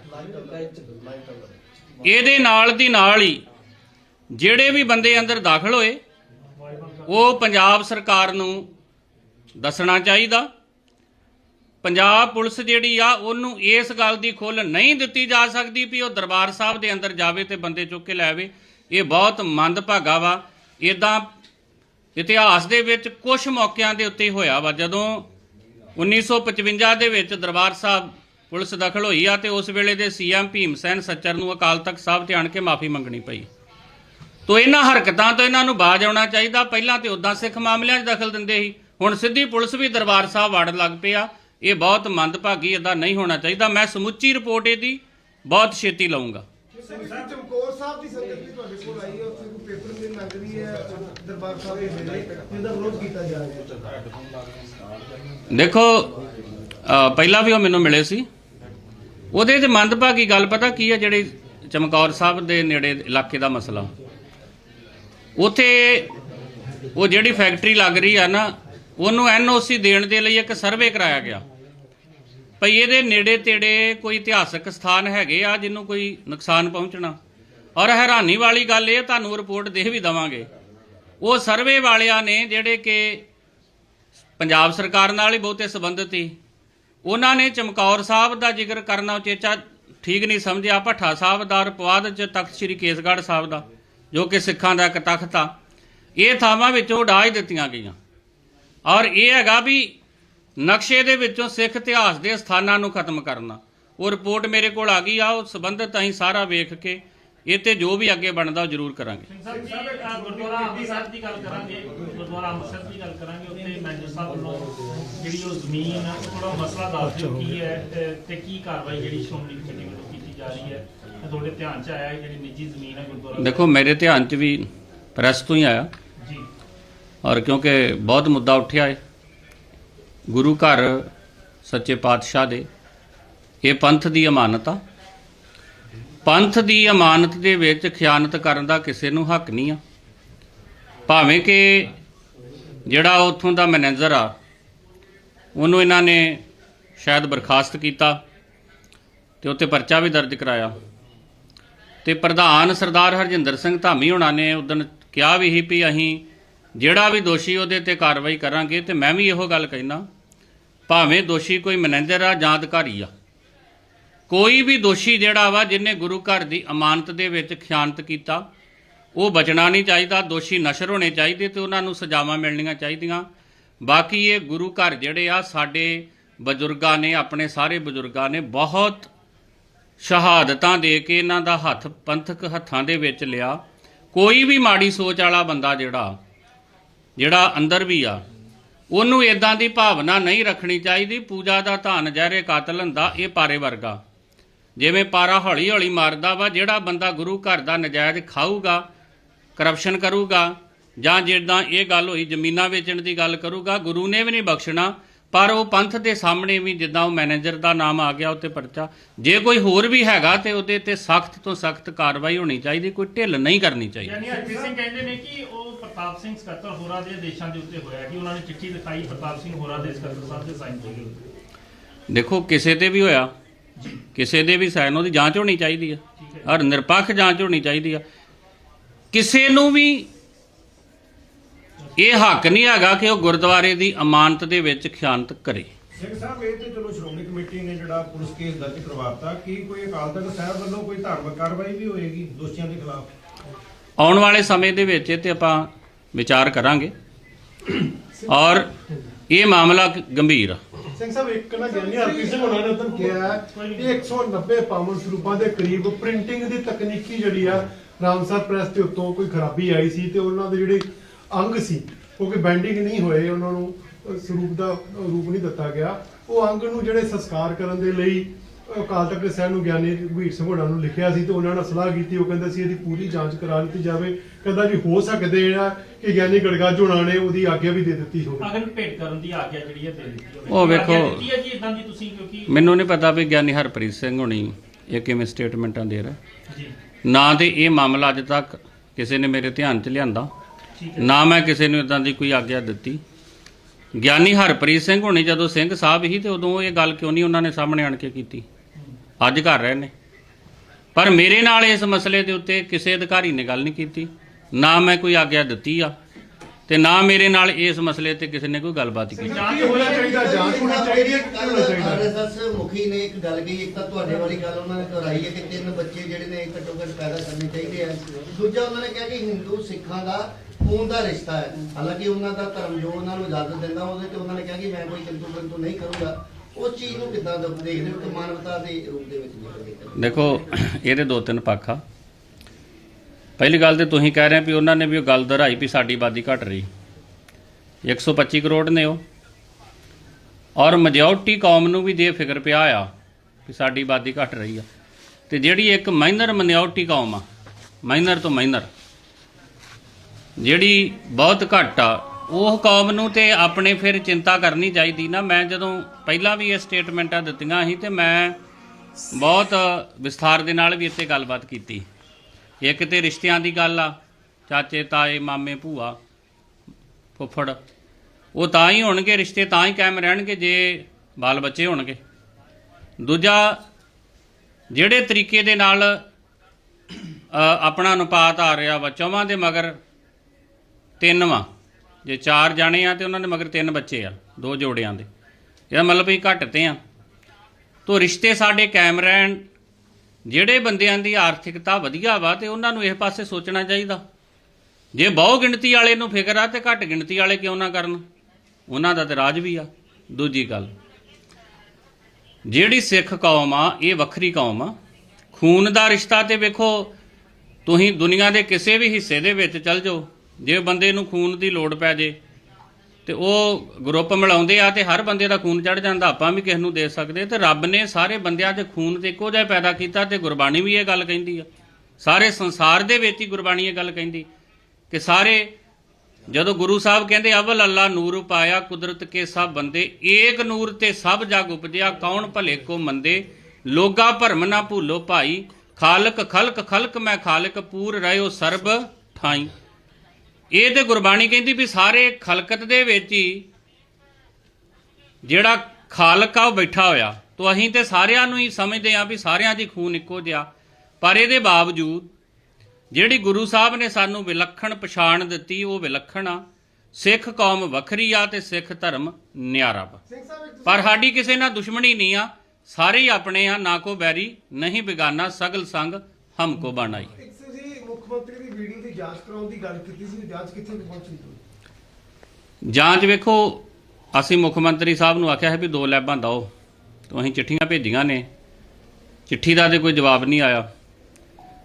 ਇਹਦੇ ਨਾਲ ਦੀ ਨਾਲ ਹੀ ਜਿਹੜੇ ਵੀ ਬੰਦੇ ਅੰਦਰ ਦਾਖਲ ਹੋਏ, ਉਹ ਪੰਜਾਬ ਸਰਕਾਰ ਨੂੰ ਦੱਸਣਾ ਚਾਹੀਦਾ। ਪੰਜਾਬ ਪੁਲਿਸ ਜਿਹੜੀ ਆ, ਉਹਨੂੰ ਇਸ ਗੱਲ ਦੀ ਖੁੱਲ ਨਹੀਂ ਦਿੱਤੀ ਜਾ ਸਕਦੀ ਵੀ ਉਹ ਦਰਬਾਰ ਸਾਹਿਬ ਦੇ ਅੰਦਰ ਜਾਵੇ ਤੇ ਬੰਦੇ ਚੁੱਕ ਕੇ ਲੈ ਆਵੇ। ਇਹ ਬਹੁਤ ਮੰਦਭਾਗਾ ਵਾ। ਇਦਾਂ ਇਤਿਹਾਸ ਦੇ ਵਿੱਚ ਕੁਝ ਮੌਕਿਆਂ ਦੇ ਉੱਤੇ ਹੋਇਆ ਵਾ। ਜਦੋਂ 1955 ਦੇ ਵਿੱਚ ਦਰਬਾਰ ਸਾਹਿਬ ਪੁਲਿਸ ਦਖਲ ਹੋਈ ਆ ਤੇ ਉਸ ਵੇਲੇ ਦੇ ਸੀਐਮ ਭੀਮ ਸੈਨ ਸੱਚਰ ਨੂੰ ਅਕਾਲ ਤਖਤ ਸਾਹਿਬ ਤੇ ਆਣ ਕੇ ਮਾਫੀ ਮੰਗਣੀ ਪਈ। ਤੋ ਇਹਨਾਂ ਹਰਕਤਾਂ ਤੋਂ ਇਹਨਾਂ ਨੂੰ ਬਾਜ ਆਉਣਾ ਚਾਹੀਦਾ। ਪਹਿਲਾਂ ਤੇ ਉਦਾਂ ਸਿੱਖ ਮਾਮਲਿਆਂ 'ਚ ਦਖਲ ਦਿੰਦੇ ਸੀ। ਹੁਣ ਸਿੱਧੀ ਪੁਲਿਸ ਵੀ ਦਰਬਾਰ ਸਾਹਿਬ ਵੜਨ ਲੱਗ ਪਿਆ ਇਹ ਬਹੁਤ ਮੰਦਭਾਗੀ ਇਦਾਂ ਨਹੀਂ ਹੋਣਾ ਚਾਹੀਦਾ। ਮੈਂ ਸਮੁੱਚੀ ਰਿਪੋਰਟ ਇਹਦੀ ਬਹੁਤ ਛੇਤੀ ਲਵਾਂਗਾ ਸਿੰਘ ਸਾਹਿਬ ਚਮਕੌਰ ਸਾਹਿਬ ਦੀ ਸੰਗਤ ਵੀ ਤੁਹਾਡੇ ਕੋਲ ਆਈ ਹੈ। ਉੱਥੇ ਕੋਈ ਪੇਪਰ ਮਿਲ ਲੱਗ ਰਹੀ ਹੈ ਦਰਬਾਰ ਸਾਹਿਬ ਦੇ ਵੇਲੇ ਜਿਹਦਾ ਵਿਰੋਧ ਕੀਤਾ ਜਾ ਰਿਹਾ ਹੈ। ਦੇਖੋ ਪਹਿਲਾਂ ਵੀ ਉਹ ਮੈਨੂੰ ਮਿਲੇ ਸੀ। ਉਹਦੇ ਤੇ ਮੰਦਭਾਗੀ ਗੱਲ ਪਤਾ ਕੀ ਹੈ ਜਿਹੜੇ ਚਮਕੌਰ ਸਾਹਿਬ ਦੇ ਨੇੜੇ ਇਲਾਕੇ ਦਾ ਮਸਲਾ। ਉਥੇ ਉਹ ਜਿਹੜੀ ਫੈਕਟਰੀ ਲੱਗ ਰਹੀ ਆ ਨਾ, ਉਹਨੂੰ ਐਨਓਸੀ ਦੇਣ ਦੇ ਲਈ ਇੱਕ ਸਰਵੇ ਕਰਾਇਆ ਗਿਆ। ਭਈ ਇਹਦੇ ਨੇੜੇ ਤੇੜੇ ਕੋਈ ਇਤਿਹਾਸਕ ਸਥਾਨ ਹੈਗੇ ਆ ਜਿਹਨੂੰ ਕੋਈ ਨੁਕਸਾਨ ਪਹੁੰਚਣਾ। ਔਰ ਹੈਰਾਨੀ ਵਾਲੀ ਗੱਲ ਇਹ ਤੁਹਾਨੂੰ ਰਿਪੋਰਟ ਦੇ ਵੀ ਦਵਾਂਗੇ। ਉਹ ਸਰਵੇ ਵਾਲਿਆਂ ਨੇ ਜਿਹੜੇ ਕਿ ਪੰਜਾਬ ਸਰਕਾਰ ਨਾਲ ਹੀ ਬਹੁਤੇ ਸੰਬੰਧਿਤ ਸੀ, ਉਹਨਾਂ ਨੇ ਚਮਕੌਰ ਸਾਹਿਬ ਦਾ ਜ਼ਿਕਰ ਕਰਨਾ ਉਚੇਚਾ ਠੀਕ ਨਹੀਂ ਸਮਝਿਆ, ਭੱਠਾ ਸਾਹਿਬ ਦਾ ਔਰ ਚ ਤਖਤ ਸ੍ਰੀ ਕੇਸਗੜ੍ਹ ਸਾਹਿਬ ਦਾ। ਜੋ ਕਿ ਸਿੱਖਾਂ ਦਾ ਇੱਕ ਤਖਤ ਆ, ਇਹ ਥਾਵਾਂ ਵਿੱਚੋਂ ਉਡਾ ਦਿੱਤੀਆਂ ਗਈਆਂ। ਔਰ ਇਹ ਹੈਗਾ ਵੀ ਨਕਸ਼ੇ ਦੇ ਵਿੱਚੋਂ ਸਿੱਖ ਇਤਿਹਾਸ ਦੇ ਸਥਾਨਾਂ ਨੂੰ ਖਤਮ ਕਰਨਾ। ਉਹ ਰਿਪੋਰਟ ਮੇਰੇ ਕੋਲ ਆ ਗਈ ਆ, ਉਹ ਸੰਬੰਧਿਤ ਅਸੀਂ ਸਾਰਾ ਵੇਖ ਕੇ ਇਹ ਤੇ ਜੋ ਵੀ ਅੱਗੇ ਬਣਦਾ ਉਹ ਜ਼ਰੂਰ ਕਰਾਂਗੇ। ਸਿੰਘ ਸਾਹਿਬ ਗੁਰਦੁਆਰਾ ਅੰਮ੍ਰਿਤਸਰ ਦੀ ਗੱਲ ਕਰਾਂਗੇ। ਗੁਰਦੁਆਰਾ ਅੰਮ੍ਰਿਤਸਰ ਦੀ ਗੱਲ ਕਰਾਂਗੇ, ਉੱਥੇ ਮੈਨੇਜਰ ਸਾਹਿਬ ਵੱਲੋਂ ਜਿਹੜੀ ਉਹ ਜ਼ਮੀਨ ਥੋੜਾ ਮਸਲਾ ਦੱਸ ਦਿਓ ਕੀ ਹੈ ਤੇ ਕੀ ਕਾਰਵਾਈ ਜਿਹੜੀ ਸ਼੍ਰੋਮਣੀ ਕਮੇਟੀ ਵੱਲੋਂ ਕੀਤੀ ਜਾ ਰਹੀ ਹੈ। ਤੁਹਾਡੇ ਧਿਆਨ 'ਚ ਆਇਆ ਹੈ ਜਿਹੜੀ ਨਿੱਜੀ ਜ਼ਮੀਨ ਹੈ ਗੁਰਦੁਆਰਾ ਦੇਖੋ ਮੇਰੇ ਧਿਆਨ 'ਚ ਵੀ ਪ੍ਰੈਸ ਤੋਂ ਹੀ ਆਇਆ। ਜੀ। ਔਰ ਕਿਉਂਕਿ ਬਹੁਤ ਮੁੱਦਾ ਉੱਠਿਆ ਹੈ ਗੁਰੂ ਘਰ ਸੱਚੇ ਪਾਤਸ਼ਾਹ ਦੇ। ਇਹ ਪੰਥ ਦੀ ਅਮਾਨਤ ਆ। ਪੰਥ ਦੀ ਅਮਾਨਤ ਦੇ ਵਿੱਚ ਖਿਆਨਤ ਕਰਨ ਦਾ ਕਿਸੇ ਨੂੰ ਹੱਕ ਨਹੀਂ ਆ। ਭਾਵੇਂ ਕਿ ਜਿਹੜਾ ਉੱਥੋਂ ਦਾ ਮੈਨੇਜਰ ਆ ਉਹਨੂੰ ਇਹਨਾਂ ਨੇ ਸ਼ਾਇਦ ਬਰਖਾਸਤ ਕੀਤਾ ਤੇ ਉੱਤੇ ਪਰਚਾ ਵੀ ਦਰਜ ਕਰਾਇਆ। ਤੇ ਪ੍ਰਧਾਨ ਸਰਦਾਰ ਹਰਜਿੰਦਰ ਸਿੰਘ ਧਾਮੀ ਹੋਣਾ ਨੇ ਉਦੋਂ ਕਿਹਾ ਵੀ ਸੀ ਵੀ ਅਸੀਂ ਜਿਹੜਾ ਵੀ ਦੋਸ਼ੀ ਉਹਦੇ ਤੇ ਕਾਰਵਾਈ ਕਰਾਂਗੇ ਤੇ ਮੈਂ ਵੀ ਇਹੋ ਗੱਲ ਕਹਿਣਾ, ਭਾਵੇਂ ਦੋਸ਼ੀ ਕੋਈ ਮੈਨੇਜਰ ਆ ਜਾਂ ਅਧਿਕਾਰੀ ਆ। ਕੋਈ ਵੀ ਦੋਸ਼ੀ ਜਿਹੜਾ ਵਾ ਜਿਹਨੇ ਗੁਰੂ ਘਰ ਦੀ ਅਮਾਨਤ ਦੇ ਵਿੱਚ ਖਿਆਨਤ ਕੀਤਾ, ਉਹ ਬਚਣਾ ਨਹੀਂ ਚਾਹੀਦਾ, ਦੋਸ਼ੀ ਨਸ਼ਰ ਹੋਣੇ ਚਾਹੀਦੇ ਤੇ ਉਹਨਾਂ ਨੂੰ ਸਜ਼ਾਵਾਂ ਮਿਲਣੀਆਂ ਚਾਹੀਦੀਆਂ। ਬਾਕੀ ਇਹ ਗੁਰੂ ਘਰ ਜਿਹੜੇ ਆ, ਸਾਡੇ ਬਜ਼ੁਰਗਾਂ ਨੇ, ਆਪਣੇ ਸਾਰੇ ਬਜ਼ੁਰਗਾਂ ਨੇ ਬਹੁਤ ਸ਼ਹਾਦਤਾਂ ਦੇ ਕੇ ਇਹਨਾਂ ਦਾ ਹੱਥ ਪੰਥਕ ਹੱਥਾਂ ਦੇ ਵਿੱਚ ਲਿਆ। ਕੋਈ ਵੀ ਮਾੜੀ ਸੋਚ ਵਾਲਾ ਬੰਦਾ ਜਿਹੜਾ ਜਿਹੜਾ ਅੰਦਰ ਵੀ ਆ, ਉਹਨੂੰ ਇਦਾਂ ਦੀ ਭਾਵਨਾ ਨਹੀਂ ਰੱਖਣੀ ਚਾਹੀਦੀ, ਪੂਜਾ ਦਾ ਧਨ ਜ਼ਹਿਰੇ ਕਾਤਲ ਹੁੰਦਾ, ਇਹ ਪਾਰੇ ਵਰਗਾ। ਜਿਵੇਂ ਪਾਰਾ ਹੌਲੀ ਹੌਲੀ ਮਾਰਦਾ ਵਾ, ਜਿਹੜਾ ਬੰਦਾ ਗੁਰੂ ਘਰ ਦਾ ਨਜਾਇਜ਼ ਖਾਊਗਾ ਕਰਪਸ਼ਨ ਕਰੂਗਾ, ਜਾਂ ਜਿੱਦਾਂ ਇਹ ਗੱਲ ਹੋਈ, ਜ਼ਮੀਨਾਂ ਵੇਚਣ ਦੀ ਗੱਲ ਕਰੂਗਾ, ਗੁਰੂ ਨੇ ਵੀ ਨਹੀਂ ਬਖਸ਼ਣਾ ਪਰ ਉਹ ਪੰਥ ਦੇ ਸਾਹਮਣੇ ਵੀ ਜਿੱਦਾਂ ਉਹ ਮੈਨੇਜਰ ਦਾ ਨਾਮ ਆ ਗਿਆ ਉੱਤੇ ਪਰਚਾ ਜੇ ਕੋਈ ਹੋਰ ਵੀ ਹੈਗਾ ਤੇ ਉਹਦੇ ਤੇ ਸਖਤ ਤੋਂ ਸਖਤ ਕਾਰਵਾਈ ਹੋਣੀ ਚਾਹੀਦੀ ਕੋਈ ਢਿੱਲ ਨਹੀਂ ਕਰਨੀ ਚਾਹੀਦੀ। ਯਾਨੀ ਹਰਪ੍ਰੀਤ ਸਿੰਘ ਕਹਿੰਦੇ ਨੇ ਕਿ ਉਹ ਪ੍ਰਤਾਪ ਸਿੰਘ ਸਕੱਤਰ ਹੋਰਾਂ ਦੇ ਦੇਸ਼ਾਂ ਦੇ ਉੱਤੇ ਹੋਇਆ ਕਿ ਉਹਨਾਂ ਨੇ ਚਿੱਠੀ ਦਿਖਾਈ ਪ੍ਰਤਾਪ ਸਿੰਘ ਹੋਰਾਂ ਦੇ ਸਕੱਤਰ ਸਾਹਿਬ ਦੇ ਸਾਈਨ ਹੋਏ ਦੇਖੋ ਕਿਸੇ ਤੇ ਵੀ ਹੋਇਆ ਕਿਸੇ ਦੇ ਵੀ ਸਾਈਨ ਉਹਦੀ ਜਾਂਚ ਹੋਣੀ ਚਾਹੀਦੀ ਆ। ਹੈ। ਔਰ ਨਿਰਪੱਖ ਜਾਂਚ ਹੋਣੀ ਚਾਹੀਦੀ ਆ। ਕਿਸੇ ਨੂੰ ਵੀ ਇਹ ਹੱਕ ਨਹੀਂ ਹੈਗਾ ਕਿ ਉਹ ਗੁਰਦੁਆਰੇ ਦੀ ਅਮਾਨਤ ਦੇ ਵਿੱਚ ਖਿਆਨਤ ਕਰੇ। ਸਿੰਘ ਸਾਹਿਬ ਇਹ ਤੇ ਚਲੋ ਸ਼੍ਰੋਮਣੀ ਕਮੇਟੀ ਨੇ ਜਿਹੜਾ ਪੁਲਿਸ ਕੇਸ ਦਰਜ ਕਰਵਾਤਾ ਕੀ ਕੋਈ ਅਕਾਲ ਤਖਤ ਸਾਹਿਬ ਵੱਲੋਂ ਕੋਈ ਧਾਰਮਿਕ ਕਾਰਵਾਈ ਵੀ ਹੋਏਗੀ ਦੋਸ਼ੀਆਂ ਦੇ ਖਿਲਾਫ? ਆਉਣ ਵਾਲੇ ਸਮੇਂ ਦੇ ਵਿੱਚ ਇਹ ਤੇ ਆਪਾਂ ਵਿਚਾਰ ਕਰਾਂਗੇ। ਔਰ ਇਹ ਮਾਮਲਾ ਗੰਭੀਰ ਆ। ਸਿੰਘ ਸਾਹਿਬ ਇੱਕ ਨਾ ਗਿਆਨੀ ਹਰਪ੍ਰੀਤ ਸਿੰਘ ਹੋਣਾ ਨੇ ਉਦੋਂ ਕਿਹਾ ਕਿ 190 ਪਾਵਨ ਸਰੂਪਾਂ ਦੇ ਕਰੀਬ ਪ੍ਰਿੰਟਿੰਗ ਦੀ ਤਕਨੀਕੀ ਜਿਹੜੀ ਆ ਰਾਮਸਰ ਪ੍ਰੈਸ ਦੇ ਉੱਤੋਂ ਕੋਈ ਖਰਾਬੀ ਆਈ ਸੀ ਤੇ ਉਹਨਾਂ ਦੇ ਜਿਹੜੇ ਅੰਗ ਸੀ ਕਿਉਂਕਿ ਬੈਂਡਿੰਗ ਨਹੀਂ ਹੋਏ ਉਹਨਾਂ ਨੂੰ ਸਰੂਪ ਦਾ ਰੂਪ ਨਹੀਂ ਦਿੱਤਾ ਗਿਆ। ਉਹ ਅੰਗ ਨੂੰ ਜਿਹੜੇ ਸੰਸਕਾਰ ਕਰਨ ਦੇ ਲਈ ਅਕਾਲ ਤਖਤ ਸਾਹਿਬ ਨੂੰ ਗਿਆਨੀ ਰਘਵੀਰ ਸਿੰਘ ਹੋਣਾ ਨੂੰ ਲਿਖਿਆ ਸੀ ਤੇ ਉਹਨਾਂ ਨਾਲ ਸਲਾਹ ਕੀਤੀ ਉਹ ਕਹਿੰਦੇ ਸੀ ਇਹਦੀ ਪੂਰੀ ਜਾਂਚ ਕਰਾ ਲਿੱਤੀ ਜਾਵੇ। ਕਹਿੰਦਾ ਜੀ ਹੋ ਸਕਦੇ ਆ ਕਿ ਗਿਆਨੀ ਗੜਗਾਜ ਹੋਣਾ ਨੇ ਉਹਦੀ ਆਗਿਆ ਵੀ ਦੇ ਦਿੱਤੀ ਹੋਵੇ। ਅਗਨ ਭੇਟ ਕਰਨ ਦੀ ਆਗਿਆ ਜਿਹੜੀ ਹੈ ਦੇ ਦਿੱਤੀ ਹੋਵੇ। ਉਹ ਵੇਖੋ- ਦਿੱਤੀ ਹੈ ਜੀ ਇਦਾਂ ਦੀ ਤੁਸੀਂ ਕਿਉਂਕਿ ਮੈਨੂੰ ਨਹੀਂ ਪਤਾ ਵੀ ਗਿਆਨੀ ਹਰਪ੍ਰੀਤ ਸਿੰਘ ਹੋਣੀ ਇਹ ਕਿਵੇਂ ਸਟੇਟਮੈਂਟਾਂ ਦੇ ਰਿਹਾ। ਜੀ। ਨਾ ਤੇ ਇਹ ਮਾਮਲਾ ਅੱਜ ਤੱਕ ਕਿਸੇ ਨੇ ਮੇਰੇ ਧਿਆਨ 'ਚ ਲਿਆਂਦਾ। ਨਾ ਮੈਂ ਕਿਸੇ ਨੂੰ ਇਦਾਂ ਦੀ ਕੋਈ ਆਗਿਆ ਦਿੱਤੀ। ਗਿਆਨੀ ਹਰਪ੍ਰੀਤ ਸਿੰਘ ਹੋਣੀ ਜਦੋਂ ਸਿੰਘ ਸਾਹਿਬ ਹੀ ਤੇ ਉਦੋਂ ਇਹ ਗੱਲ ਕਿਉਂ ਨਹੀਂ ਉਹਨਾਂ ਨੇ ਸਾਹਮਣੇ ਆਣ ਕੇ ਕੀਤੀ? ਅੱਜ ਕਰ ਰਹੇ ਨੇ। ਪਰ ਮੇਰੇ ਨਾਲ ਇਸ ਮਸਲੇ ਦੇ ਉੱਤੇ ਕਿਸੇ ਅਧਿਕਾਰੀ ਨੇ ਗੱਲ ਨਹੀਂ ਕੀਤੀ। ਨਾ ਮੈਂ ਕੋਈ ਆਗਿਆ ਦਿੱਤੀ ਆ ਤੇ ਨਾ ਮੇਰੇ ਨਾਲ ਇਸ ਮਸਲੇ ਤੇ ਕਿਸੇ ਨੇ ਕੋਈ ਗੱਲਬਾਤ ਕੀਤੀ। ਕੀ ਹੋਣਾ ਚਾਹੀਦਾ ਜਾਂਚ ਹੋਣੀ ਚਾਹੀਦੀ ਹੈ ਕਿ ਕੀ ਹੋਣਾ ਚਾਹੀਦਾ? ਆਰਐਸਐਸ ਮੁਖੀ ਨੇ ਇੱਕ ਗੱਲ ਕਹੀ ਇੱਕ ਤਾਂ ਤੁਹਾਡੇ ਵਾਲੀ ਗੱਲ ਉਹਨਾਂ ਨੇ ਦੁਹਰਾਈ ਹੈ ਕਿ ਤਿੰਨ ਬੱਚੇ ਜਿਹੜੇ ਨੇ ਘੱਟੋ ਘੱਟ ਪੈਦਾ ਕਰਨੇ ਚਾਹੀਦੇ ਆ। ਦੂਜਾ ਉਹਨਾਂ ਨੇ ਕਿਹਾ ਕਿ ਹਿੰਦੂ ਸਿੱਖਾਂ ਦਾ ਖੂਨ ਦਾ ਰਿਸ਼ਤਾ ਹੈ। ਹਾਲਾਂਕਿ ਉਹਨਾਂ ਦਾ ਧਰਮ ਜੋ ਉਹਨਾਂ ਨੂੰ ਇਜਾਜ਼ਤ ਦਿੰਦਾ, ਉਹਦੇ ਤੇ ਉਹਨਾਂ ਨੇ ਕਿਹਾ ਕਿ ਮੈਂ ਕੋਈ ਕਿੰਤੂ ਪਰੰਤੂ ਨਹੀਂ ਕਰੂੰਗਾ। ਉਸ ਚੀਜ਼ ਨੂੰ ਕਿੱਦਾਂ ਦੇਖਦੇ ਹੋ ਕਿ ਮਾਨਵਤਾ ਦੇ ਰੂਪ ਦੇ ਵਿੱਚ ਦੇਖਦੇ ਦੇਖੋ, ਇਹਦੇ ਦੋ ਤਿੰਨ ਪੱਖ ਆ। ਪਹਿਲੀ ਗੱਲ ਤੇ ਤੁਸੀਂ ਕਹਿ ਰਹੇ ਵੀ ਉਹਨਾਂ ਨੇ ਵੀ ਉਹ ਗੱਲ ਦੁਹਰਾਈ ਵੀ ਸਾਡੀ ਆਬਾਦੀ ਘਟ ਰਹੀ। 125 ਕਰੋੜ ਨੇ ਉਹ। ਔਰ ਮੈਜੋਰਟੀ ਕੌਮ ਨੂੰ ਵੀ ਜੇ ਫਿਕਰ ਪਿਆ ਆ ਵੀ ਸਾਡੀ ਆਬਾਦੀ ਘਟ ਰਹੀ ਆ। ਤੇ ਜਿਹੜੀ ਇੱਕ ਮਾਈਨਰ ਮਿਨੋਰਟੀ ਕੌਮ ਆ ਮਾਈਨਰ ਤੋਂ ਮਾਈਨਰ ਜਿਹੜੀ ਬਹੁਤ ਘੱਟ ਆ, ਉਹ ਕੌਮ ਨੂੰ ਤੇ ਆਪਣੇ ਫਿਰ ਚਿੰਤਾ ਕਰਨੀ ਚਾਹੀਦੀ ਨਾ। ਮੈਂ ਜਦੋਂ ਪਹਿਲਾਂ ਵੀ ਇਹ ਸਟੇਟਮੈਂਟਾਂ ਦਿੱਤੀਆਂ ਸੀ ਤੇ ਮੈਂ ਬਹੁਤ ਵਿਸਥਾਰ ਦੇ ਨਾਲ ਵੀ ਇੱਥੇ ਗੱਲਬਾਤ ਕੀਤੀ। ਇੱਕ ਤੇ ਰਿਸ਼ਤਿਆਂ ਦੀ ਗੱਲ ਆ, ਚਾਚੇ, ਤਾਏ, ਮਾਮੇ, ਭੂਆ, ਫੁੱਫੜ, ਉਹ ਤਾਂ ਹੀ ਹੋਣਗੇ, ਰਿਸ਼ਤੇ ਤਾਂ ਹੀ ਕਾਇਮ ਰਹਿਣਗੇ ਜੇ ਬਾਲ ਬੱਚੇ ਹੋਣਗੇ। ਦੂਜਾ, ਜਿਹੜੇ ਤਰੀਕੇ ਦੇ ਨਾਲ ਆਪਣਾ ਅਨੁਪਾਤ ਆ ਰਿਹਾ ਵਾ, ਚੌਵਾਂ ਦੇ ਮਗਰ ਤਿੰਨ ਵਾ। ਜੇ ਚਾਰ ਜਾਣੇ ਆ ਤੇ ਉਹਨਾਂ ਦੇ ਮਗਰ ਤਿੰਨ ਬੱਚੇ ਆ, ਦੋ ਜੋੜਿਆਂ ਦੇ। ਇਹਦਾ ਮਤਲਬ ਵੀ ਘੱਟ ਤੇ ਆ। ਤੋ ਰਿਸ਼ਤੇ ਸਾਡੇ ਕਾਇਮ ਰਹਿਣ। ਜਿਹੜੇ ਬੰਦਿਆਂ ਦੀ ਆਰਥਿਕਤਾ ਵਧੀਆ ਵਾ ਤੇ ਉਹਨਾਂ ਨੂੰ ਇਸ ਪਾਸੇ ਸੋਚਣਾ ਚਾਹੀਦਾ। ਜੇ ਬਹੁ ਗਿਣਤੀ ਵਾਲੇ ਨੂੰ ਫਿਕਰ ਆ ਤੇ ਘੱਟ ਗਿਣਤੀ ਵਾਲੇ ਕਿਉਂ ਨਾ ਕਰਨ? ਉਹਨਾਂ ਦਾ ਤੇ ਰਾਜ ਵੀ ਆ। ਦੂਜੀ ਗੱਲ, ਜਿਹੜੀ ਸਿੱਖ ਕੌਮ ਆ, ਇਹ ਵੱਖਰੀ ਕੌਮ ਆ। ਖੂਨ ਦਾ ਰਿਸ਼ਤਾ ਤੇ ਵੇਖੋ, ਤੁਸੀਂ ਦੁਨੀਆ ਦੇ ਕਿਸੇ ਵੀ ਹਿੱਸੇ ਦੇ ਵਿੱਚ ਚੱਲ ਜਾਓ। ਜੇ ਬੰਦੇ ਨੂੰ ਖੂਨ ਦੀ ਲੋੜ ਪੈ ਜੇ ਤੇ ਉਹ ਗਰੁੱਪ ਮਿਲਾਉਂਦੇ ਆ ਤੇ ਹਰ ਬੰਦੇ ਦਾ ਖੂਨ ਚੜ ਜਾਂਦਾ, ਆਪਾਂ ਵੀ ਕਿਸ ਨੂੰ ਦੇ ਸਕਦੇ ਤੇ ਰੱਬ ਨੇ ਸਾਰੇ ਬੰਦਿਆਂ ਦੇ ਖੂਨ ਤੇ ਇੱਕੋ ਜਿਹਾ ਪੈਦਾ ਕੀਤਾ ਤੇ ਗੁਰਬਾਣੀ ਵੀ ਇਹ ਗੱਲ ਕਹਿੰਦੀ ਆ। ਸਾਰੇ ਸੰਸਾਰ ਦੇ ਵਿੱਚ ਹੀ ਗੁਰਬਾਣੀ ਇਹ ਗੱਲ ਕਹਿੰਦੀ ਕਿ ਸਾਰੇ ਜਦੋਂ ਗੁਰੂ ਸਾਹਿਬ ਕਹਿੰਦੇ, ਅਵਲ ਅੱਲਾ ਨੂਰ ਪਾਇਆ ਕੁਦਰਤ ਕੇ ਸਭ ਬੰਦੇ, ਏਕ ਨੂਰ ਤੇ ਸਭ ਜਗ ਉਪਜਿਆ, ਕੌਣ ਭਲੇ ਕੋ ਮੰਦੇ? ਲੋਗਾ ਭਰਮ ਨਾ ਭੂਲੋ ਭਾਈ, ਖਾਲਕ ਖਲਕ ਖਲਕ ਮੈਂ ਖਾਲਕ, ਪੂਰ ਰਹਿਓ ਸਰਬ ਠਾਈ। ਇਹ ਤੇ ਗੁਰਬਾਣੀ ਕਹਿੰਦੀ ਵੀ ਸਾਰੇ ਖਲਕਤ ਦੇ ਵਿੱਚ ਹੀ ਜਿਹੜਾ ਖਾਲਕ ਆ ਉਹ ਬੈਠਾ ਹੋਇਆ। ਤੋ ਅਸੀਂ ਤੇ ਸਾਰਿਆਂ ਨੂੰ ਹੀ ਸਮਝਦੇ ਆ ਵੀ ਸਾਰਿਆਂ ਹੀ ਖੂਨ ਇੱਕੋ ਜਿਹਾ। ਪਰ ਇਹਦੇ ਬਾਵਜੂਦ ਜਿਹੜੀ ਗੁਰੂ ਸਾਹਿਬ ਨੇ ਸਾਨੂੰ ਵਿਲੱਖਣ ਪਛਾਣ ਦਿੱਤੀ ਉਹ ਵਿਲੱਖਣ ਆ। ਸਿੱਖ ਕੌਮ ਵੱਖਰੀ ਆ ਤੇ ਸਿੱਖ ਧਰਮ ਨਿਆਰਾ ਪਰ ਸਾਡੀ ਕਿਸੇ ਨਾਲ ਦੁਸ਼ਮਣੀ ਨਹੀਂ ਆ। ਸਾਰੇ ਹੀ ਆਪਣੇ ਆ ਨਾ ਕੋ ਬੈਰੀ ਨਹੀਂ ਬਿਗਾਨਾ ਸਗਲ ਸੰਗ ਹਮਕੋ ਬਣਾਈ। ਇੱਕ ਤੁਸੀਂ ਮੁੱਖ ਮੰਤਰੀ ਦੀ ਵੀਡੀਓ ਦੀ ਜਾਂਚ ਕਰਾਉਣ ਦੀ ਗੱਲ ਕੀਤੀ ਸੀ, ਜਾਂਚ ਕਿੱਥੇ ਕੁ ਪਹੁੰਚੀ ਜਾਂਚ ਵੇਖੋ, ਅਸੀਂ ਮੁੱਖ ਮੰਤਰੀ ਸਾਹਿਬ ਨੂੰ ਆਖਿਆ ਹੈ ਵੀ ਦੋ ਲੈਬਾਂ ਦਿਓ, ਤੋਂ ਅਸੀਂ ਚਿੱਠੀਆਂ ਭੇਜੀਆਂ ਨੇ। ਚਿੱਠੀ ਦਾ ਤੇ ਕੋਈ ਜਵਾਬ ਨਹੀਂ ਆਇਆ।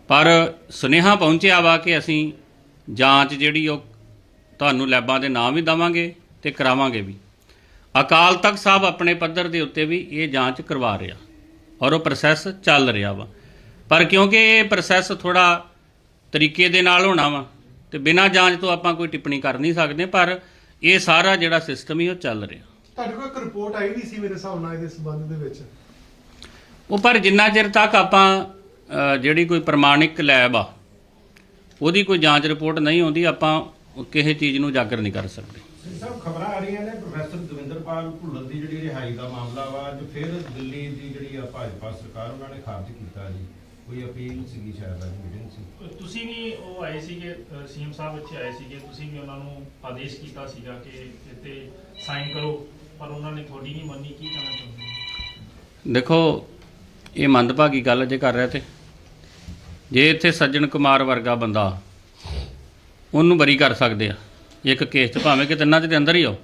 ਪਰ ਸੁਨੇਹਾ ਪਹੁੰਚਿਆ ਵਾ ਕਿ ਅਸੀਂ ਜਾਂਚ ਜਿਹੜੀ ਉਹ ਤੁਹਾਨੂੰ ਲੈਬਾਂ ਦੇ ਨਾਮ ਵੀ ਦਵਾਂਗੇ ਤੇ ਕਰਾਵਾਂਗੇ ਵੀ। ਅਕਾਲ ਤਖਤ ਸਾਹਿਬ ਆਪਣੇ ਪੱਧਰ ਦੇ ਉੱਤੇ ਵੀ ਇਹ ਜਾਂਚ ਕਰਵਾ ਰਿਹਾ ਔਰ ਉਹ ਪ੍ਰੋਸੈਸ ਚੱਲ ਰਿਹਾ ਵਾ। ਪਰ ਕਿਉਂਕਿ ਇਹ ਪ੍ਰੋਸੈਸ ਥੋੜਾ ਤਰੀਕੇ ਦੇ ਨਾਲ ਹੋਣਾ ਵਾ ਤੇ ਬਿਨਾਂ ਜਾਂਚ ਤੋਂ ਆਪਾਂ ਕੋਈ ਟਿੱਪਣੀ ਕਰ ਨਹੀਂ ਸਕਦੇ ਪਰ ਇਹ ਸਾਰਾ ਜਿਹੜਾ ਸਿਸਟਮ ਹੀ ਉਹ ਚੱਲ ਰਿਹਾ। ਤੁਹਾਡੇ ਕੋਲ ਇੱਕ ਰਿਪੋਰਟ ਆਈ ਨਹੀਂ ਸੀ ਮੇਰੇ ਹਿਸਾਬ ਨਾਲ ਇਹਦੇ ਸੰਬੰਧ ਦੇ ਵਿੱਚ? ਉਹ ਪਰ ਜਿੰਨਾ ਚਿਰ ਤੱਕ ਆਪਾਂ ਜਿਹੜੀ ਕੋਈ ਪ੍ਰਮਾਣਿਕ ਲੈਬ ਆ ਉਹਦੀ ਕੋਈ ਜਾਂਚ ਰਿਪੋਰਟ ਨਹੀਂ ਆਉਂਦੀ ਆਪਾਂ ਕਿਸੇ ਚੀਜ਼ ਨੂੰ ਉਜਾਗਰ ਨਹੀਂ ਕਰ ਸਕਦੇ। ਸਾਹਿਬ ਖਬਰਾਂ ਆ ਰਹੀਆਂ ਨੇ ਪ੍ਰੋਫੈਸਰ ਦਵਿੰਦਰਪਾਲ ਭੁੱਲਰ ਦੀ ਜਿਹੜੀ ਰਿਹਾਈ ਦਾ ਮਾਮਲਾ ਵਾ ਜੋ ਫਿਰ ਦਿੱਲੀ ਦੀ ਜਿਹੜੀ ਆ ਭਾਜਪਾ ਸਰਕਾਰ ਉਹਨਾਂ ਨੇ ਖਾਰਜ ਕੀਤਾ ਜੀ। ਕੋਈ ਅਪੀਲ ਸੀਗੀ ਸ਼ਾਇਦ ਅੱਜ ਮੀਟਿੰਗ ਸੀ ਤੁਸੀਂ ਵੀ ਉਹ ਆਏ ਸੀਗੇ ਸੀਐਮ ਸਾਹਿਬ ਇੱਥੇ ਆਏ ਸੀਗੇ ਤੁਸੀਂ ਵੀ ਉਹਨਾਂ ਨੂੰ ਆਦੇਸ਼ ਕੀਤਾ ਸੀਗਾ ਕਿ ਇੱਥੇ ਸਾਈਨ ਕਰੋ ਪਰ ਉਹਨਾਂ ਨੇ ਤੁਹਾਡੀ ਨਹੀਂ ਮੰਨੀ ਕੀ ਕਹਿਣਾ ਚਾਹੁੰਦੇ? ਦੇਖੋ ਇਹ ਮੰਦਭਾਗੀ ਗੱਲ ਜੇ ਕਰ ਰਿਹਾ ਤੇ। ਜੇ ਇੱਥੇ ਸੱਜਣ ਕੁਮਾਰ ਵਰਗਾ ਬੰਦਾ ਉਹਨੂੰ ਬਰੀ ਕਰ ਸਕਦੇ ਆ ਇੱਕ ਕੇਸ 'ਚ ਭਾਵੇਂ ਕਿ ਤਿੰਨਾਂ 'ਚ ਦੇ ਅੰਦਰ ਹੀ ਹੋ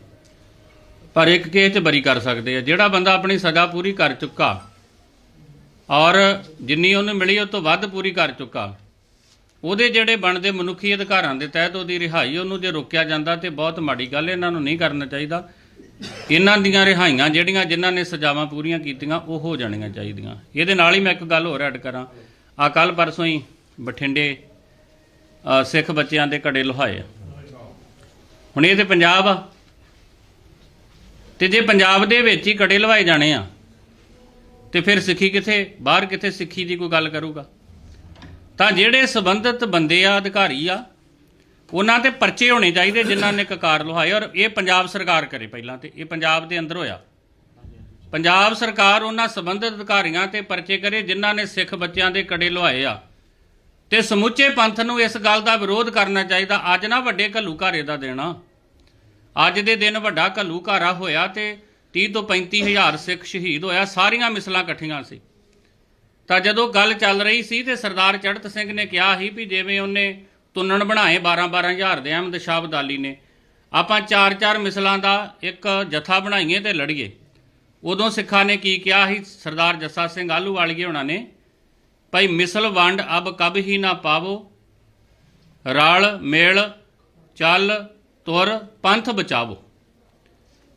ਪਰ ਇੱਕ ਕੇਸ 'ਚ ਬਰੀ ਕਰ ਸਕਦੇ ਆ। ਜਿਹੜਾ ਬੰਦਾ ਆਪਣੀ ਸਜ਼ਾ ਪੂਰੀ ਕਰ ਚੁੱਕਾ ਔਰ ਜਿੰਨੀ ਉਹਨੂੰ ਮਿਲੀ, ਉਹ ਤੋਂ ਵੱਧ ਪੂਰੀ ਕਰ ਚੁੱਕਾ। ਉਹਦੇ ਜਿਹੜੇ ਬਣਦੇ ਮਨੁੱਖੀ ਅਧਿਕਾਰਾਂ ਦੇ ਤਹਿਤ ਉਹਦੀ ਰਿਹਾਈ ਉਹਨੂੰ ਜੇ ਰੋਕਿਆ ਜਾਂਦਾ ਤੇ ਬਹੁਤ ਮਾੜੀ ਗੱਲ, ਇਹਨਾਂ ਨੂੰ ਨਹੀਂ ਕਰਨਾ ਚਾਹੀਦਾ। ਇਹਨਾਂ ਦੀਆਂ ਰਿਹਾਈਆਂ ਜਿਹੜੀਆਂ ਜਿਨ੍ਹਾਂ ਨੇ ਸਜ਼ਾਵਾਂ ਪੂਰੀਆਂ ਕੀਤੀਆਂ, ਉਹ ਹੋ ਜਾਣੀਆਂ ਚਾਹੀਦੀਆਂ। ਇਹਦੇ ਨਾਲ ਹੀ ਮੈਂ ਇੱਕ ਗੱਲ ਹੋਰ ਐਡ ਕਰਾਂ। ਆ ਕੱਲ ਪਰਸੋਂ ਹੀ ਬਠਿੰਡੇ ਸਿੱਖ ਬੱਚਿਆਂ ਦੇ ਘੜੇ ਲੁਹਾਏ ਆ। ਹੁਣ ਇਹ ਤੇ ਪੰਜਾਬ ਆ। ਤੇ ਜੇ ਪੰਜਾਬ ਦੇ ਵਿੱਚ ਹੀ ਘੜੇ ਲਵਾਏ ਜਾਣੇ ਆ ਤੇ ਫਿਰ ਸਿੱਖੀ ਕਿੱਥੇ? ਬਾਹਰ ਕਿੱਥੇ ਸਿੱਖੀ ਦੀ ਕੋਈ ਗੱਲ ਕਰੂਗਾ? ਤਾਂ ਜਿਹੜੇ ਸੰਬੰਧਿਤ ਬੰਦੇ ਆ, ਅਧਿਕਾਰੀ ਆ, ਉਹਨਾਂ ਤੇ ਪਰਚੇ ਹੋਣੇ ਚਾਹੀਦੇ ਜਿਨ੍ਹਾਂ ਨੇ ਕਕਾਰ ਲੁਹਾਏ ਔਰ ਇਹ ਪੰਜਾਬ ਸਰਕਾਰ ਕਰੇ ਪਹਿਲਾਂ ਤੇ। ਇਹ ਪੰਜਾਬ ਦੇ ਅੰਦਰ ਹੋਇਆ। ਪੰਜਾਬ ਸਰਕਾਰ ਉਹਨਾਂ ਸੰਬੰਧਿਤ ਅਧਿਕਾਰੀਆਂ ਤੇ ਪਰਚੇ ਕਰੇ ਜਿਨ੍ਹਾਂ ਨੇ ਸਿੱਖ ਬੱਚਿਆਂ ਦੇ ਕੜੇ ਲੁਹਾਏ ਆ। ਤੇ ਸਮੁੱਚੇ ਪੰਥ ਨੂੰ ਇਸ ਗੱਲ ਦਾ ਵਿਰੋਧ ਕਰਨਾ ਚਾਹੀਦਾ। ਅੱਜ ਨਾ ਵੱਡੇ ਘੱਲੂ ਘਾਰੇ ਦਾ ਦੇਣਾ ਅੱਜ ਦੇ ਦਿਨ ਵੱਡਾ ਘੱਲੂ ਘਾਰਾ ਹੋਇਆ ਤੇ 30 ਤੋਂ 35 ਹਜ਼ਾਰ ਸਿੱਖ ਸ਼ਹੀਦ ਹੋਇਆ, ਸਾਰੀਆਂ ਮਿਸਲਾਂ ਇਕੱਠੀਆਂ ਸੀ। ਤਾਂ ਜਦੋਂ ਗੱਲ ਚੱਲ ਰਹੀ ਸੀ ਤੇ ਸਰਦਾਰ ਚੜਤ ਸਿੰਘ ਨੇ ਕਿਹਾ ਸੀ ਵੀ ਜਿਵੇਂ ਉਹਨੇ ਤੁੰਨਣ ਬਣਾਏ 12 12 ਹਜ਼ਾਰ ਦੇ ਅਹਿਮਦ ਸ਼ਾਹ ਅਬਦਾਲੀ ਨੇ, ਆਪਾਂ ਚਾਰ ਚਾਰ ਮਿਸਲਾਂ ਦਾ ਇੱਕ ਜਥਾ ਬਣਾਈਏ ਤੇ ਲੜੀਏ। ਉਦੋਂ ਸਿੱਖਾਂ ਨੇ ਕੀ ਕਿਹਾ ਸੀ? ਸਰਦਾਰ ਜੱਸਾ ਸਿੰਘ ਆਲੂ ਵਾਲੀਏ ਉਹਨਾਂ ਨੇ, ਭਾਈ ਮਿਸਲ ਵੰਡ ਅਬ ਕਬ ਹੀ ਨਾ ਪਾਵੋ, ਰਲ, ਮੇਲ, ਚੱਲ, ਤੁਰ, ਪੰਥ ਬਚਾਵੋ।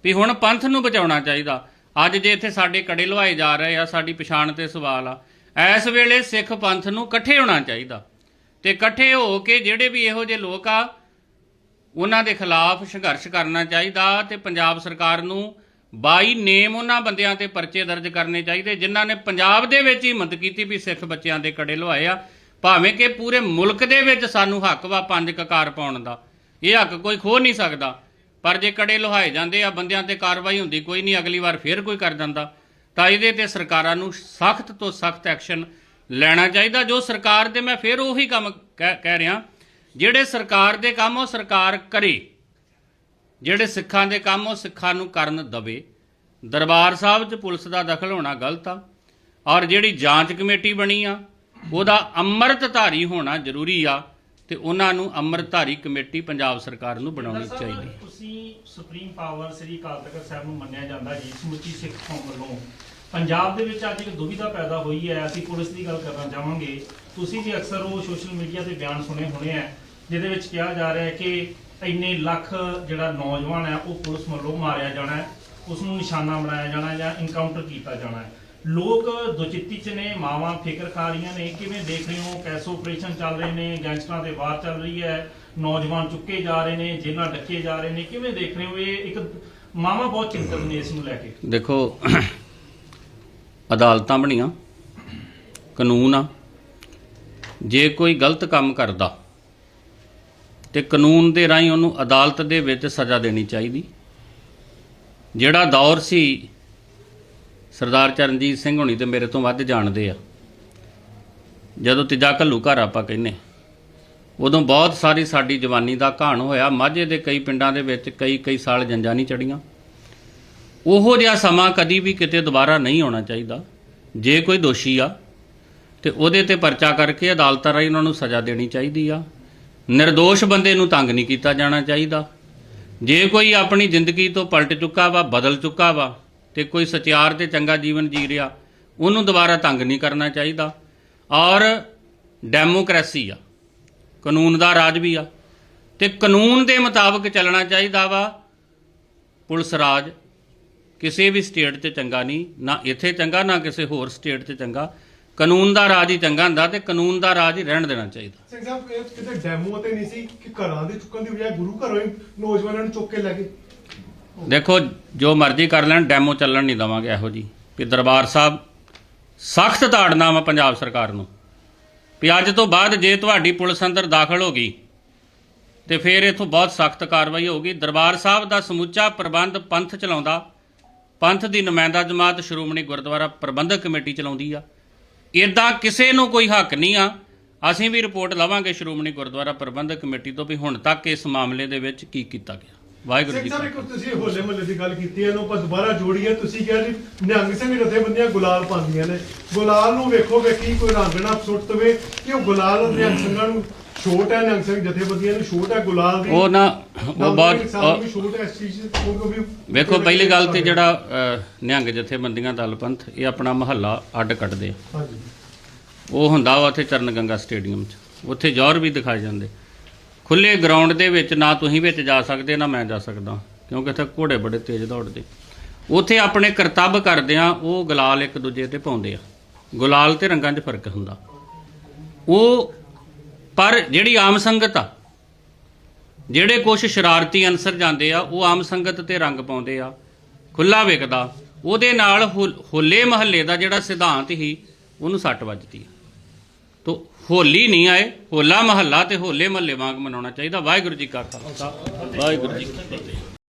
ਵੀ ਹੁਣ ਪੰਥ ਨੂੰ ਬਚਾਉਣਾ ਚਾਹੀਦਾ। ਅੱਜ ਜੇ ਇੱਥੇ ਸਾਡੇ ਕੜੇ ਲਵਾਏ ਜਾ ਰਹੇ ਆ, ਸਾਡੀ ਪਛਾਣ ਤੇ ਸਵਾਲ ਆ, ਇਸ ਵੇਲੇ ਸਿੱਖ ਪੰਥ ਨੂੰ ਇਕੱਠੇ ਹੋਣਾ ਚਾਹੀਦਾ। ਤੇ ਇਕੱਠੇ ਹੋ ਕੇ ਜਿਹੜੇ ਵੀ ਇਹੋ ਜਿਹੇ ਲੋਕ ਆ, ਉਹਨਾਂ ਦੇ ਖਿਲਾਫ ਸੰਘਰਸ਼ ਕਰਨਾ ਚਾਹੀਦਾ ਤੇ ਪੰਜਾਬ ਸਰਕਾਰ ਨੂੰ ਬਾਈ ਨੇਮ ਉਹਨਾਂ ਬੰਦਿਆਂ ਤੇ ਪਰਚੇ ਦਰਜ ਕਰਨੇ ਚਾਹੀਦੇ, ਜਿਨ੍ਹਾਂ ਨੇ ਪੰਜਾਬ ਦੇ ਵਿੱਚ ਹੀ ਹਿੰਮਤ ਕੀਤੀ ਵੀ ਸਿੱਖ ਬੱਚਿਆਂ ਦੇ ਕੜੇ ਲਵਾਏ ਆ, ਭਾਵੇਂ ਕਿ ਪੂਰੇ ਮੁਲਕ ਦੇ ਵਿੱਚ ਸਾਨੂੰ ਹੱਕ ਵਾ ਪੰਜ ਕਕਾਰ ਪਾਉਣ ਦਾ। ਇਹ ਹੱਕ ਕੋਈ ਖੋ ਨਹੀਂ ਸਕਦਾ। ਪਰ ਜੇ ਕੜੇ ਲੁਹਾਏ ਜਾਂਦੇ ਆ, ਬੰਦਿਆਂ ਤੇ ਕਾਰਵਾਈ ਹੁੰਦੀ, ਕੋਈ ਨਹੀਂ, ਅਗਲੀ ਵਾਰ ਫੇਰ ਕੋਈ ਕਰ ਜਾਂਦਾ। ਤਾਂ ਇਹਦੇ ਤੇ ਸਰਕਾਰਾਂ ਨੂੰ ਸਖਤ ਤੋਂ ਸਖਤ ਐਕਸ਼ਨ ਲੈਣਾ ਚਾਹੀਦਾ। ਜੋ ਸਰਕਾਰ ਦੇ, ਮੈਂ ਫੇਰ ਉਹੀ ਕੰਮ ਕਹਿ ਕਹਿ ਰਿਹਾ, ਜਿਹੜੇ ਸਰਕਾਰ ਦੇ ਕੰਮ, ਉਹ ਸਰਕਾਰ ਕਰੇ। ਜਿਹੜੇ ਸਿੱਖਾਂ ਦੇ ਕੰਮ, ਉਹ ਸਿੱਖਾਂ ਨੂੰ ਕਰਨ ਦਵੇ। ਦਰਬਾਰ ਸਾਹਿਬ 'ਚ ਪੁਲਿਸ ਦਾ ਦਖਲ ਹੋਣਾ ਗਲਤ ਆ, ਔਰ ਜਿਹੜੀ ਜਾਂਚ ਕਮੇਟੀ ਬਣੀ ਆ, ਉਹਦਾ ਅੰਮ੍ਰਿਤਧਾਰੀ ਹੋਣਾ ਜ਼ਰੂਰੀ ਆ। ਤੇ ਉਹਨਾਂ ਨੂੰ ਅੰਮ੍ਰਿਤਧਾਰੀ ਕਮੇਟੀ ਪੰਜਾਬ ਸਰਕਾਰ ਨੂੰ ਬਣਾਉਣੀ ਚਾਹੀਦੀ। ਤੁਸੀਂ ਸੁਪਰੀਮ ਪਾਵਰ ਸ੍ਰੀ ਅਕਾਲ ਤਖਤ ਸਾਹਿਬ ਨੂੰ ਮੰਨਿਆ ਜਾਂਦਾ ਜੀ ਸਮੁੱਚੀ ਸਿੱਖ ਕੌਮ ਵੱਲੋਂ। ਪੰਜਾਬ ਦੇ ਵਿੱਚ ਅੱਜ ਇੱਕ ਦੁਵਿਧਾ ਪੈਦਾ ਹੋਈ ਹੈ ਅਸੀਂ ਪੁਲਿਸ ਦੀ ਗੱਲ ਕਰਨਾ ਚਾਹਾਂਗੇ। ਤੁਸੀਂ ਵੀ ਅਕਸਰ ਉਹ ਸੋਸ਼ਲ ਮੀਡੀਆ ਤੇ ਬਿਆਨ ਸੁਣੇ ਹੋਣੇ ਆ ਜਿਹਦੇ ਵਿੱਚ ਕਿਹਾ ਜਾ ਰਿਹਾ ਹੈ ਕਿ ਇੰਨੇ ਲੱਖ ਜਿਹੜਾ ਨੌਜਵਾਨ ਹੈ ਉਹ ਪੁਲਿਸ ਵੱਲੋਂ ਮਾਰਿਆ ਜਾਣਾ ਹੈ ਉਸ ਨੂੰ ਨਿਸ਼ਾਨਾ ਬਣਾਇਆ ਜਾਣਾ ਹੈ ਜਾਂ ਇਨਕਾਊਂਟਰ ਕੀਤਾ ਜਾਣਾ ਹੈ। ਲੋਕ ਦੁਚਿੱਤੀ ਚ ਨੇ, ਮਾਵਾਂ ਫਿਕਰ ਖਾ ਰਹੀਆਂ ਨੇ, ਕਿਵੇਂ ਦੇਖ ਰਹੇ ਹੋ? ਕੈਸੋ ਆਪਰੇਸ਼ਨ ਚੱਲ ਰਹੇ ਨੇ, ਗੈਂਗਸਟਰਾਂ ਦੇ ਵਾਰ ਚੱਲ ਰਹੀ ਹੈ, ਨੌਜਵਾਨ ਚੁੱਕੇ ਜਾ ਰਹੇ ਨੇ, ਜੇਲ੍ਹਾਂ ਡੱਕੇ ਜਾ ਰਹੇ ਨੇ, ਕਿਵੇਂ ਦੇਖ ਰਹੇ ਹੋ? ਇਹ ਇੱਕ ਮਾਵਾਂ ਬਹੁਤ ਚਿੰਤਤ ਨੇ ਇਸ ਨੂੰ ਲੈ ਕੇ। ਦੇਖੋ, ਅਦਾਲਤਾਂ ਬਣੀਆਂ, ਕਾਨੂੰਨ ਆ। ਜੇ ਕੋਈ ਗਲਤ ਕੰਮ ਕਰਦਾ, ਤੇ ਕਾਨੂੰਨ ਦੇ ਰਾਹੀਂ ਉਹਨੂੰ ਅਦਾਲਤ ਦੇ ਵਿੱਚ ਸਜ਼ਾ ਦੇਣੀ ਚਾਹੀਦੀ। ਜਿਹੜਾ ਦੌਰ ਸੀ ਸਰਦਾਰ ਚਰਨਜੀਤ ਸਿੰਘ ਹੁਣੀ ਤੇ ਮੇਰੇ ਤੋਂ ਵੱਧ ਜਾਣਦੇ ਆ। ਜਦੋਂ ਤੀਜਾ ਘੱਲੂ ਘਰ ਆਪਾਂ ਕਹਿੰਨੇ ਉਦੋਂ ਬਹੁਤ ਸਾਰੀ ਸਾਡੀ ਜਵਾਨੀ ਦਾ ਘਾਣ ਹੋਇਆ। ਮਾਝੇ ਦੇ ਕਈ ਪਿੰਡਾਂ ਦੇ ਵਿੱਚ ਕਈ ਕਈ ਸਾਲ ਜੰਜਾਂ ਨਹੀਂ ਚੜੀਆਂ ਉਹੋ ਜਿਹਾ ਸਮਾਂ ਕਦੀ ਵੀ ਕਿਤੇ ਦੁਬਾਰਾ ਨਹੀਂ ਆਉਣਾ ਚਾਹੀਦਾ। ਜੇ ਕੋਈ ਦੋਸ਼ੀ ਆ, ਤੇ ਉਹਦੇ ਤੇ ਪਰਚਾ ਕਰਕੇ ਅਦਾਲਤਾਂ ਰਾਹੀਂ ਉਹਨਾਂ ਨੂੰ ਸਜ਼ਾ ਦੇਣੀ ਚਾਹੀਦੀ ਆ। નિર્ਦੋਸ਼ ਬੰਦੇ ਨੂੰ ਤੰਗ ਨਹੀਂ ਕੀਤਾ ਜਾਣਾ ਚਾਹੀਦਾ। ਜੇ ਕੋਈ ਆਪਣੀ ਜ਼ਿੰਦਗੀ ਤੋਂ ਪਲਟ ਚੁੱਕਾ ਵਾ, ਬਦਲ ਚੁੱਕਾ ਵਾ ਤੇ ਕੋਈ ਸਚਿਆਰ ਤੇ ਚੰਗਾ ਜੀਵਨ ਜੀ ਰਿਹਾ, ਉਹਨੂੰ ਦੁਬਾਰਾ ਤੰਗ ਨਹੀਂ ਕਰਨਾ ਚਾਹੀਦਾ। ਔਰ ਡੈਮੋਕ੍ਰੇਸੀ ਆ, ਕਾਨੂੰਨ ਦਾ ਰਾਜ ਵੀ ਆ, ਤੇ ਕਾਨੂੰਨ ਦੇ ਮੁਤਾਬਕ ਚੱਲਣਾ ਚਾਹੀਦਾ ਵਾ। ਪੁਲਿਸ ਰਾਜ ਕਿਸੇ ਵੀ ਸਟੇਟ 'ਚ ਚੰਗਾ ਨਹੀਂ, ਨਾ ਇੱਥੇ ਚੰਗਾ, ਨਾ ਕਿਸੇ ਹੋਰ ਸਟੇਟ 'ਚ ਚੰਗਾ। ਕਾਨੂੰਨ ਦਾ ਰਾਜ ਹੀ ਚੰਗਾ ਹੁੰਦਾ ਤੇ ਕਾਨੂੰਨ ਦਾ ਰਾਜ ਹੀ ਰਹਿਣ ਦੇਣਾ ਚਾਹੀਦਾ। ਸਿੰਘ ਸਾਹਿਬ ਕਿਤੇ ਡੈਮੋ ਤੇ ਨਹੀਂ ਸੀ ਕਿ ਘਰਾਂ ਦੇ ਚੁੱਕਣ ਦੀ ਬਜਾਏ ਗੁਰੂ ਘਰੋਂ ਹੀ ਨੌਜਵਾਨਾਂ ਨੂੰ ਚੁੱਕ ਕੇ ਲੈ ਗਏ? ਦੇਖੋ, ਜੋ ਮਰਜ਼ੀ ਕਰ ਲੈਣ ਡੈਮੋ ਚੱਲਣ ਨਹੀਂ ਦਵਾਂਗੇ ਇਹੋ ਜੀ। ਵੀ ਦਰਬਾਰ ਸਾਹਿਬ, ਸਖਤ ਤਾੜਨਾ ਵਾ ਪੰਜਾਬ ਸਰਕਾਰ ਨੂੰ। ਵੀ ਅੱਜ ਤੋਂ ਬਾਅਦ ਜੇ ਤੁਹਾਡੀ ਪੁਲਿਸ ਅੰਦਰ ਦਾਖਲ ਹੋ ਗਈ, ਤੇ ਫਿਰ ਇਥੋਂ ਬਹੁਤ ਸਖਤ ਕਾਰਵਾਈ ਹੋਊਗੀ। ਦਰਬਾਰ ਸਾਹਿਬ ਦਾ ਸਮੁੱਚਾ ਪ੍ਰਬੰਧ ਪੰਥ ਚਲਾਉਂਦਾ। ਪੰਥ ਦੀ ਨੁਮਾਇੰਦਾ ਜਮਾਤ ਸ਼੍ਰੋਮਣੀ ਗੁਰਦੁਆਰਾ ਪ੍ਰਬੰਧਕ ਕਮੇਟੀ ਚਲਾਉਂਦੀ ਆ। ਇਦਾਂ ਕਿਸੇ ਨੂੰ ਕੋਈ ਹੱਕ ਨਹੀਂ ਆ। ਅਸੀਂ ਵੀ ਰਿਪੋਰਟ ਲਵਾਂਗੇ ਸ਼੍ਰੋਮਣੀ ਗੁਰਦੁਆਰਾ ਪ੍ਰਬੰਧਕ ਕਮੇਟੀ ਤੋਂ ਵੀ ਹੁਣ ਤੱਕ ਇਸ ਮਾਮਲੇ ਦੇ ਵਿੱਚ ਕੀ ਕੀਤਾ ਗਿਆ। ਵਾਹਿਗੁਰੂ ਜੀ ਸਿੰਘ ਸਾਹਿਬ ਇੱਕ ਤੁਸੀਂ ਹੋਲੇ ਮਹੱਲੇ ਦੀ ਗੱਲ ਕੀਤੀ ਹੈ ਇਹਨੂੰ ਆਪਾਂ ਦੁਬਾਰਾ ਜੋੜੀਏ। ਤੁਸੀਂ ਕਿਹਾ ਜੀ ਨਿਹੰਗ ਸਿੰਘ ਜਥੇਬੰਦੀਆਂ ਗੁਲਾਲ ਪਾਉਂਦੀਆਂ ਨੇ। ਗੁਲਾਲ ਨੂੰ ਵੇਖੋ ਵੇਖੀ ਕੋਈ ਰੰਗ ਨਾ ਸੁੱਟ ਕਿ ਉਹ ਗੁਲਾਲ ਨਿਹੰਗ ਸਿੰਘਾਂ ਨੂੰ ਛੋਟ ਹੈ ਨਿਹੰਗ ਸਿੰਘ ਜਥੇਬੰਦੀਆਂ ਨੂੰ ਛੋਟ ਹੈ ਗੁਲਾਲ ਦੀ। ਉਹ ਨਾ ਉਹ ਬਹੁਤ ਛੋਟ ਹੈ ਇਸ ਚੀਜ਼ ਉਹ ਵੀ ਵੇਖੋ ਪਹਿਲੀ ਗੱਲ ਤੇ ਜਿਹੜਾ ਨਿਹੰਗ ਜਥੇਬੰਦੀਆਂ ਦਲ ਪੰਥ ਇਹ ਆਪਣਾ ਮਹੱਲਾ ਅੱਡ ਕੱਢਦੇ ਹਾਂਜੀ। ਉਹ ਹੁੰਦਾ ਵਾ ਉੱਥੇ ਚਰਨ ਗੰਗਾ ਸਟੇਡੀਅਮ 'ਚ। ਉੱਥੇ ਜੌਹਰ ਵੀ ਦਿਖਾਏ ਜਾਂਦੇ। ਖੁੱਲੇ ਗਰਾਊਂਡ ਦੇ ਵਿੱਚ ਨਾ ਤੁਸੀਂ ਵਿੱਚ ਜਾ ਸਕਦੇ, ਨਾ ਮੈਂ ਜਾ ਸਕਦਾ। ਕਿਉਂਕਿ ਇੱਥੇ ਘੋੜੇ ਬੜੇ ਤੇਜ਼ ਦੌੜਦੇ। ਉੱਥੇ ਆਪਣੇ ਕਰਤੱਵ ਕਰਦੇ ਆ, ਉਹ ਗੁਲਾਲ ਇੱਕ ਦੂਜੇ ਤੇ ਪਾਉਂਦੇ ਆ। ਗੁਲਾਲ ਤੇ ਰੰਗਾਂ 'ਚ ਫ਼ਰਕ ਹੁੰਦਾ। ਉਹ, ਪਰ ਜਿਹੜੀ ਆਮ ਸੰਗਤ ਆ, ਜਿਹੜੇ ਕੁਝ ਸ਼ਰਾਰਤੀ ਅਨਸਰ ਜਾਂਦੇ ਆ, ਉਹ ਆਮ ਸੰਗਤ ਤੇ ਰੰਗ ਪਾਉਂਦੇ ਆ, ਖੁੱਲਾ ਵਿਕਦਾ ਉਹਦੇ ਨਾਲ ਹੋ- ਹੋਲੇ ਮਹੱਲੇ ਦਾ ਜਿਹੜਾ ਸਿਧਾਂਤ ਹੀ ਉਹਨੂੰ ਸੱਟ ਵੱਜਦੀ ਆ। ਤੋ ਹੋਲੀ ਨਹੀਂ ਆਏ, ਹੋਲਾ ਮਹੱਲਾ ਤੇ ਹੋਲੇ ਮਹੱਲੇ ਵਾਂਗ ਮਨਾਉਣਾ ਚਾਹੀਦਾ। ਵਾਹਿਗੁਰੂ ਜੀ ਕਾ ਖਾਲਸਾ, ਵਾਹਿਗੁਰੂ ਜੀ ਕੀ ਫਤਿਹ।